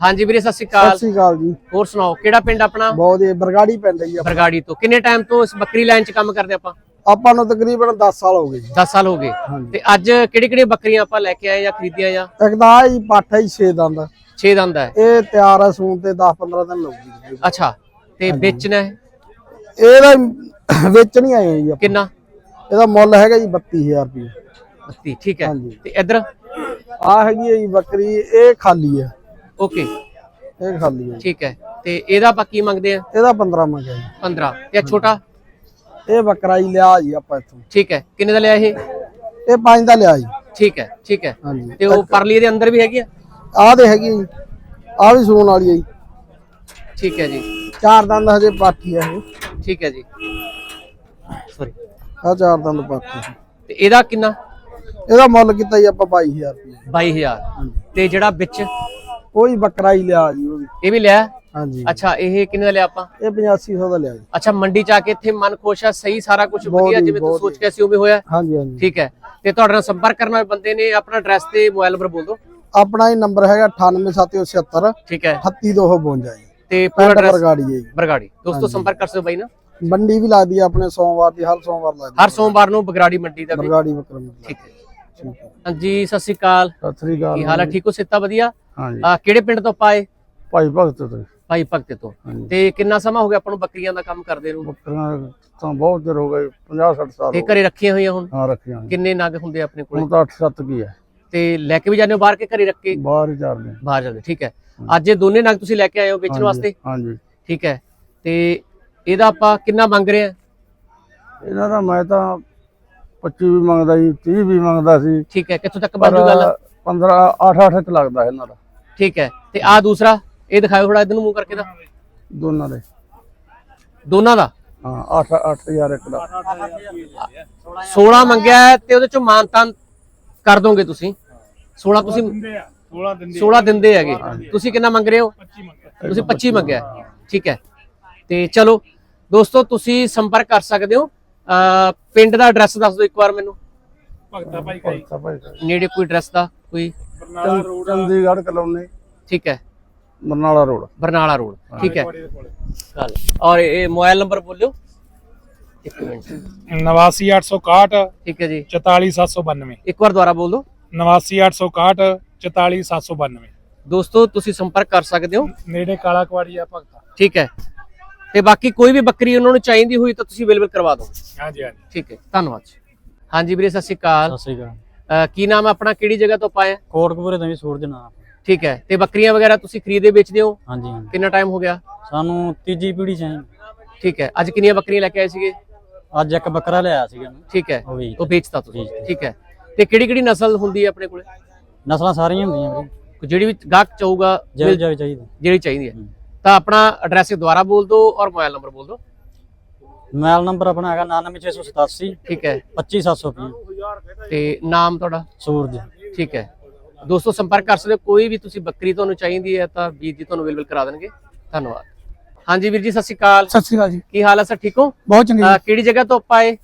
S1: ਹਾਂਜੀ ਵੀਰੇ ਸਤਿ ਸ਼੍ਰੀ ਅਕਾਲ।
S10: ਸਤਿ ਸ੍ਰੀ ਅਕਾਲ ਜੀ।
S1: ਹੋਰ ਸੁਣਾਓ ਕਿਹੜਾ ਪਿੰਡ ਆਪਣਾ?
S10: ਬਹੁਤ ਇਹ ਬਰਗਾੜੀ ਪਿੰਡ ਹੀ ਆ
S1: ਬਰਗਾੜੀ ਤੋਂ। ਕਿੰਨੇ ਟਾਈਮ ਤੋਂ ਇਸ ਬੱਕਰੀ ਲਾਈਨ 'ਚ ਕੰਮ ਕਰਦੇ ਆਪਾਂ?
S10: ਆਪਾਂ ਨੂੰ ਤਕਰੀਬਨ 10 ਸਾਲ ਹੋ ਗਏ ਜੀ।
S1: 10 ਸਾਲ ਹੋ ਗਏ। ਤੇ ਅੱਜ ਕਿਹੜੀ ਕਿਹੜੀ ਬੱਕਰੀਆਂ ਆਪਾਂ ਲੈ ਕੇ ਆਏ ਜਾਂ ਖਰੀਦੀਆਂ ਜਾਂ?
S10: ਇੱਕ ਤਾਂ ਆਹ ਹੀ ਪੱਠ ਹੈ 6 ਦੰਦ।
S1: 6 ਦੰਦ ਹੈ।
S10: ਇਹ ਤਿਆਰ ਹੈ ਸੂਣ ਤੇ 10 15 ਦਿਨ ਲੱਗੂਗੀ
S1: ਅੱਛਾ ਤੇ ਵੇਚਣਾ ਹੈ?
S10: ਇਹਦਾ ਵੇਚ ਨਹੀਂ ਆਏ ਜੀ ਆਪਾਂ।
S1: ਕਿੰਨਾ?
S10: ਇਹਦਾ ਮੁੱਲ ਹੈਗਾ ਜੀ 32000 ਰੁਪਏ
S1: 32 ਠੀਕ ਹੈ।
S10: ਹਾਂਜੀ।
S1: ਤੇ ਇਧਰ?
S10: ਆ ਹੈਗੀ ਹੈ ਜੀ ਬੱਕਰੀ ਇਹ ਖਾਲੀ ਹੈ।
S1: ਓਕੇ।
S10: ਇਹ ਖਾਲੀ ਹੈ ਜੀ।
S1: ਠੀਕ ਹੈ। ਤੇ ਇਹਦਾ ਆਪਾਂ ਕੀ ਮੰਗਦੇ ਆ
S10: ਇਹਦਾ 15 ਮੰਗਿਆ ਜੀ।
S1: 15 ਤੇ ਆਹ ਛੋਟਾ?
S10: ਇਹ ਬੱਕਰਾ ਹੀ ਲਿਆ ਜੀ ਆਪਾਂ ਇੱਥੋਂ।
S1: ਠੀਕ ਹੈ। ਕਿੰਨੇ ਦਾ ਲਿਆ ਇਹ?
S10: ਇਹ ਪੰਜ ਦਾ ਲਿਆ ਜੀ।
S1: ਠੀਕ ਹੈ ਠੀਕ ਹੈ।
S10: ਹਾਂਜੀ।
S1: ਤੇ ਉਹ ਪਰਲੀ ਦੇ ਅੰਦਰ ਵੀ ਹੈਗੀ ਆ?
S10: ਆਹ ਤੇ ਹੈਗੀ ਹੈ ਜੀ। ਆਹ ਵੀ ਸੂਣ ਵਾਲੀ ਹੈ ਜੀ।
S1: ਠੀਕ ਹੈ ਜੀ।
S10: ਚਾਰ ਦੰਦ ਹਜੇ ਪਾਠੀ ਹੈ ਇਹ।
S1: ਠੀਕ ਹੈ ਜੀ। ਸੌਰੀ
S10: ਆ ਚਾਰ ਦੰਦ ਪਾਠੀ
S1: ਤੇ ਇਹਦਾ ਕਿੰਨਾ?
S10: ਇਹਦਾ ਮੁੱਲ ਕੀਤਾ ਜੀ ਆਪਾਂ 22000 ਰੁਪਏ।
S1: 22000 ਤੇ ਜਿਹੜਾ ਵਿੱਚ?
S10: ਕੋਈ ਬੱਕਰਾ ਹੀ ਲਿਆ ਜੀ ਉਹ ਵੀ।
S1: ਇਹ ਵੀ ਲਿਆ?
S10: ਹਾਂਜੀ।
S1: ਅੱਛਾ ਇਹ ਕਿੰਨੇ ਦਾ ਲਿਆ ਆਪਾਂ?
S10: ਇਹ 8500 ਦਾ ਲਿਆ ਜੀ।
S1: ਅੱਛਾ ਮੰਡੀ ਚ ਆ ਕੇ ਇੱਥੇ ਮਨ ਖੁਸ਼ ਆ ਸਹੀ ਸਾਰਾ ਕੁਝ
S10: ਬਹੁਤ
S1: ਵਧੀਆ
S10: ਹੀ,
S1: ਜਿਵੇਂ ਤੁਸੀਂ
S10: ਬਹੁਤ
S1: ਸੋਚ ਕੇ ਸੀ ਉਵੇਂ ਹੋਇਆ।
S10: ਹਾਂਜੀ ਹਾਂਜੀ।
S1: ਠੀਕ ਹੈ। ਤੇ ਤੁਹਾਡੇ ਨਾਲ ਸੰਪਰਕ ਕਰਨ ਵਾਲੇ ਬੰਦੇ ਨੇ ਆਪਣਾ ਐਡਰੈਸ ਤੇ ਮੋਬਾਈਲ ਨੰਬਰ ਬੋਲ ਦਿਓ।
S10: ਆਪਣਾ ਹੀ ਨੰਬਰ ਹੈਗਾ 98776
S1: ਠੀਕ ਹੈ।
S10: 38252 ਜੀ।
S1: ਤੇ ਪੂਰਾ
S10: ਪਿੰਡ
S1: ਐਡਰੈਸ
S10: ਬਰਗਾੜੀ ਹੈ ਜੀ।
S1: ਬਰਗਾੜੀ। ਦੋਸਤੋ ਸੰਪਰਕ ਕਰ ਸਕਦੇ ਬਾਈ ਨਾ?
S10: ਮੰਡੀ ਵੀ ਲੱਗਦੀ ਆਪਣੇ ਸੋਮਵਾਰ ਦੀ ਹਰ ਸੋਮਵਾਰ ਲੱਗਦੀ
S1: ਹਰ ਸੋਮਵਾਰ ਨੂੰ ਬਗਰਾੜੀ ਮੰਡੀ ਦਾ ਵੀ।
S10: ਬਰਗਾੜੀ ਵਿਕਰਮ।
S1: ਠੀਕ ਹੈ।
S10: ਠੀਕ ਹੈ।
S1: ਹਾਂਜੀ ਸਤਿ ਸ਼੍ਰੀ ਅਕਾਲ।
S10: ਸਤਿ ਸ੍ਰੀ ਅਕਾਲ
S1: ਕੀ ਹਾਲ ਹੈ ਠੀਕ ਹੋ? ਸਿੱਤਾ ਵਧੀਆ?
S10: ਹਾਂਜੀ।
S1: ਆ ਕਿਹੜੇ ਪਿੰਡ ਤੋਂ ਪਾਏ?
S10: ਭਾਈ ਭਗਤ ਤੋਂ।
S1: ਭਾਈ ਭਗਤੇ ਤੋਂ।
S10: ਹਾਂਜੀ।
S1: ਤੇ ਕਿੰਨਾ ਸਮਾਂ ਹੋ ਗਿਆ ਆਪਾਂ ਨੂੰ ਬੱਕਰੀਆਂ ਦਾ ਕੰਮ ਕਰਦੇ ਨੂੰ?
S10: ਬੱਕਰੀਆਂ ਤਾਂ ਬਹੁਤ ਚਿਰ ਹੋ ਗਏ 50 60 ਸਾਲ
S1: ਤੇ
S10: ਹੋ ਗਏ।
S1: ਘਰੇ ਰੱਖੀਆਂ ਹੋਈਆਂ ਹੁਣ?
S10: ਹਾਂ ਰੱਖੀਆਂ ਨੇ।
S1: ਕਿੰਨੇ ਨਗ ਹੁੰਦੇ ਆ ਆਪਣੇ ਕੋਲੇ?
S10: ਹੁਣ ਤਾਂ 8 7 ਕੀ ਹੈ।
S1: ਤੇ ਲੈ ਕੇ ਵੀ ਜਾਂਦੇ ਹੋ ਬਾਹਰ ਕੇ ਘਰੇ ਰੱਖ ਕੇ?
S10: ਬਾਹਰ ਹੀ ਚਾਰਦੇ
S1: ਬਾਹਰ ਜਾਂਦੇ ਠੀਕ ਹੈ। ਅੱਜ ਇਹ ਦੋਨੇ ਨਗ ਤੁਸੀਂ ਲੈ ਕੇ ਆਏ ਹੋ ਵੇਚਣ ਵਾਸਤੇ?
S10: ਹਾਂਜੀ।
S1: ਠੀਕ ਹੈ। ਤੇ ਇਹਦਾ ਆਪਾਂ ਕਿੰਨਾ ਮੰਗ ਰਹੇ ਆ
S10: ਇਹਨਾਂ ਦਾ ਮੈਂ ਤਾਂ 25 ਵੀ ਮੰਗਦਾ ਸੀ 30 ਵੀ ਮੰਗਦਾ ਸੀ।
S1: ਠੀਕ ਹੈ ਕਿੱਥੋਂ ਤੱਕ ਬਣ ਜੂ ਗੱਲ?
S10: 15 8 8 ਚ ਲੱਗਦਾ ਇਹਨਾਂ ਦਾ।
S1: ਠੀਕ ਹੈ ਤੇ ਆ ਦੂਸਰਾ ਇਹ ਦਿਖਾਓ ਥੋੜਾ ਇਧਰ ਨੂੰ ਮੂੰਹ ਕਰਕੇ ਦਾ
S10: ਦੋਨਾਂ ਦੇ।
S1: ਦੋਨਾਂ ਦਾ?
S10: ਹਾਂ 8 8000 ਇੱਕ ਦਾ।
S1: 16 ਮੰਗਿਆ ਤੇ ਉਹਦੇ ਚੋਂ ਮਾਨਤਾਨ ਕਰ ਦੋਗੇ ਤੁਸੀਂ? 16 ਤੁਸੀਂ 16 ਦਿੰਦੇ 16 ਦਿੰਦੇ ਹੈਗੇ। ਤੁਸੀਂ ਕਿੰਨਾ ਮੰਗ ਰਹੇ ਹੋ? ਤੁਸੀਂ 25 ਮੰਗਿਆ। ਠੀਕ ਹੈ। ਤੇ ਚਲੋ ਦੋਸਤੋ ਤੁਸੀਂ ਸੰਪਰਕ ਕਰ ਸਕਦੇ ਹੋ। ਪਿੰਡ ਦਾ ਐਡਰੈਸ ਦੱਸ ਦਿਓ ਇੱਕ ਵਾਰ ਮੈਨੂੰ।
S3: ਭਗਤਾ ਭਾਈ
S10: ਭਗਤਾ ਭਾਈ
S1: ਨੇੜੇ ਕੋਈ ਐਡਰੈਸ ਦਾ ਕੋਈ?
S10: ਚੰ- ਚੰਡੀਗੜ੍ਹ ਕਲੋਨੀ।
S1: ਠੀਕ ਹੈ।
S10: ਬਰਨਾਲਾ ਰੋਡ।
S1: ਬਰਨਾਲਾ ਰੋਡ ਠੀਕ ਹੈ। ਚੱਲ ਔਰ ਇਹ ਮੋਬਾਈਲ ਨੰਬਰ ਬੋਲਿਓ। ਇੱਕ ਮਿੰਟ।
S3: 89861
S1: ਠੀਕ ਹੈ ਜੀ।
S3: 44792
S1: ਇੱਕ ਵਾਰ ਦੁਬਾਰਾ ਬੋਲ। ਦਿਓ
S3: 89861 44792
S1: ਦੋਸਤੋ ਤੁਸੀਂ ਸੰਪਰਕ ਕਰ ਸਕਦੇ ਹੋ।
S3: ਨੇੜੇ ਕਾਲਾ ਕਵਾੜੀ ਆ ਭਗਤਾ।
S1: ਠੀਕ ਹੈ। ਤੇ ਬਾਕੀ ਕੋਈ ਵੀ ਬੱਕਰੀ ਉਹਨਾਂ ਨੂੰ ਚਾਹੀਦੀ ਹੋਈ ਤਾਂ ਤੁਸੀਂ ਅਵੇਲੇਬਲ ਕਰਵਾ ਦਿਓ।
S3: ਹਾਂਜੀ ਹਾਂਜੀ।
S1: ਠੀਕ ਹੈ ਧੰਨਵਾਦ ਜੀ। ਹਾਂਜੀ ਵੀਰੇ ਸਤਿ ਸ਼੍ਰੀ ਅਕਾਲ।
S4: ਸਤਿ ਸ੍ਰੀ ਅਕਾਲ।
S1: ਅਹ ਕੀ ਨਾਮ ਹੈ ਆਪਣਾ? ਕਿਹੜੀ ਜਗ੍ਹਾ ਤੋਂ ਪਾਇਆ?
S4: ਕੋਟਕਪੂਰੇ ਤੋਂ ਜੀ ਸੂਰਜ ਨਾਮ
S1: ਠੀਕ ਹੈ ਤੇ ਬੱਕਰੀਆਂ ਵਗੈਰਾ ਤੁਸੀਂ ਖਰੀਦੇ ਵੇਚਦੇ ਹੋ?
S4: ਹਾਂਜੀ ਹਾਂਜੀ।
S1: ਕਿੰਨਾ ਟਾਈਮ ਹੋ ਗਿਆ?
S4: ਸਾਨੂੰ ਤੀਜੀ ਪੀੜ੍ਹੀ ਚਾਹੀਦੀ
S1: ਠੀਕ ਹੈ ਅੱਜ ਕਿੰਨੀਆਂ ਬੱਕਰੀਆਂ ਲੈ ਕੇ ਆਏ ਸੀਗੇ?
S4: ਅੱਜ ਇੱਕ ਬੱਕਰਾ ਲਿਆਇਆ ਸੀਗਾ ਮੈਂ।
S1: ਠੀਕ ਹੈ
S4: ਉਹ ਵੀ
S1: ਉਹ ਵੇਚਤਾ ਤੁਸੀਂ।
S4: ਵੇਚਤਾ।
S1: ਠੀਕ ਹੈ ਤੇ ਕਿਹੜੀ ਕਿਹੜੀ ਨਸਲ ਹੁੰਦੀ ਹੈ ਆਪਣੇ ਕੋਲੇ?
S4: ਨਸਲਾਂ ਸਾਰੀਆਂ ਹੁੰਦੀਆਂ ਵੀਰੇ।
S1: ਜਿਹੜੀ ਵੀ ਗਾਹਕ ਚਾਹੂਗਾ
S4: ਜਿਹੜੀ ਜਿਹੜੀ ਚਾਹੀਦੀ।
S1: ਜਿਹੜੀ ਚਾਹੀਦੀ ਹੈ। ਤਾਂ ਆਪਣਾ ਐਡਰੈਸ ਦੁਬਾਰਾ ਬੋਲ ਦਿਓ ਔਰ ਮੋਬਾਈਲ ਨੰਬਰ ਬੋਲ ਦਿਓ।
S4: ਮੋਬਾਈਲ ਨੰਬਰ ਆਪਣਾ ਹੈਗਾ 99687
S1: ਠੀਕ ਹੈ।
S4: 25750
S1: ਤੇ ਨਾਮ ਤੁਹਾਡਾ?
S4: ਸੂਰਜ।
S1: ਠੀਕ ਹੈ। ਦੋਸਤੋ ਸੰਪਰਕ ਕਰ ਸਕਦੇ ਕੋਈ ਵੀ ਤੁਸੀਂ ਬੱਕਰੀ ਤੁਹਾਨੂੰ ਚਾਹੀਦੀ ਹੈ ਤਾਂ ਵੀਰ ਜੀ ਤੁਹਾਨੂੰ ਅਵੇਲੇਬਲ ਕਰਾ ਦੇਣਗੇ। ਧੰਨਵਾਦ। ਹਾਂਜੀ ਵੀਰ ਜੀ ਸਤਿ ਸ਼੍ਰੀ ਅਕਾਲ।
S3: ਸਤਿ ਸ੍ਰੀ ਅਕਾਲ ਜੀ।
S1: ਕੀ ਹਾਲ ਹੈ ਸਰ? ਠੀਕ ਹੋ?
S3: ਬਹੁਤ ਚੰਗੀ
S1: ਕਿਹੜੀ ਜਗ੍ਹਾ ਤੋਂ ਆਪਾਂ ਆਏ?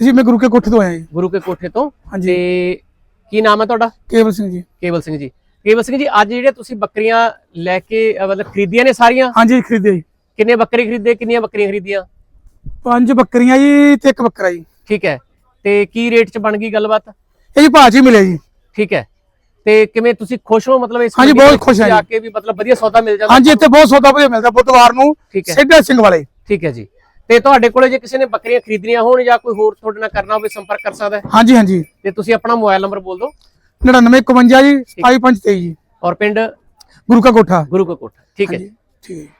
S3: ਜੀ ਮੈਂ ਗੁਰੂ ਕੇ ਕੋਠੇ ਤੋਂ ਆਇਆ ਜੀ।
S1: ਗੁਰੂ ਕੇ ਕੋਠੇ ਤੋਂ।
S3: ਹਾਂਜੀ।
S1: ਤੇ ਕੀ ਨਾਮ ਹੈ ਤੁਹਾਡਾ?
S3: ਕੇਵਲ ਸਿੰਘ ਜੀ।
S1: ਕੇਵਲ ਸਿੰਘ ਜੀ। ਕੇਵਲ ਸਿੰਘ ਜੀ ਅੱਜ ਜਿਹੜੇ ਤੁਸੀਂ ਬੱਕਰੀਆਂ ਲੈ ਕੇ ਮਤਲਬ ਖਰੀਦੀਆਂ ਨੇ ਸਾਰੀਆਂ?
S3: ਹਾਂਜੀ ਖਰੀਦੇ ਜੀ।
S1: ਕਿੰਨੇ ਬੱਕਰੇ ਖਰੀਦੇ ਕਿੰਨੀਆਂ ਬੱਕਰੀਆਂ ਖਰੀਦੀਆਂ?
S11: ਪੰਜ ਬੱਕਰੀਆਂ ਜੀ ਤੇ ਇੱਕ ਬੱਕਰਾ ਜੀ।
S1: ਠੀਕ ਹੈ। ਤੇ ਕੀ ਰੇਟ 'ਚ ਬਣ ਗਈ ਗੱਲਬਾਤ?
S11: ਇਹ ਜੀ ਭਾਅ ਮਿਲੇ ਜੀ।
S1: ਠੀਕ ਹੈ। ਤੇ ਕਿਵੇਂ ਤੁਸੀਂ ਖੁਸ਼ ਹੋ? ਮਤਲਬ ਇਸ
S11: ਹਾਂਜੀ,
S1: ਮੰਡੀ ਦੇ
S11: ਬਹੁਤ
S1: ਵਿੱਚ
S11: ਖੁਸ਼ ਹਾਂ
S1: ਆ
S11: ਜੀ।
S1: ਕੇ ਵੀ ਮਤਲਬ ਵਧੀਆ ਸੌਦਾ ਮਿਲ ਜਾਂਦਾ?
S11: ਹਾਂਜੀ ਇੱਥੇ ਬਹੁਤ ਸੌਦਾ ਵਧੀਆ ਮਿਲਦਾ ਬੁੱਧਵਾਰ ਨੂੰ
S1: ਠੀਕ ਹੈ।
S11: ਸਿੱਧਾ ਸਿੰਘ ਵਾਲੇ।
S1: ਠੀਕ ਹੈ ਜੀ। ਤੇ ਤੁਹਾਡੇ ਕੋਲੇ ਜੇ ਕਿਸੇ ਨੇ ਬੱਕਰੀਆਂ ਖਰੀਦਣੀਆਂ ਹੋਣ ਜਾਂ ਕੋਈ ਹੋਰ ਤੁਹਾਡੇ ਨਾਲ ਕਰਨਾ ਹੋਵੇ ਸੰਪਰਕ ਕਰ ਸਕਦਾ ਹੈ?
S11: ਹਾਂਜੀ ਹਾਂਜੀ।
S1: ਤੇ ਤੁਸੀਂ ਆਪਣਾ ਮੋਬਾਈਲ ਨੰਬਰ ਬੋਲ ਦਿਓ।
S11: 9951 ਜੀ 27523 ਜੀ।
S1: ਔਰ ਪਿੰਡ?
S11: ਗੁਰੂ ਕਾ ਕੋਠਾ।
S1: ਗੁਰੂ ਕਾ ਕੋਠਾ ਠੀਕ ਹੈ। ਜੀ
S11: ਠੀਕ।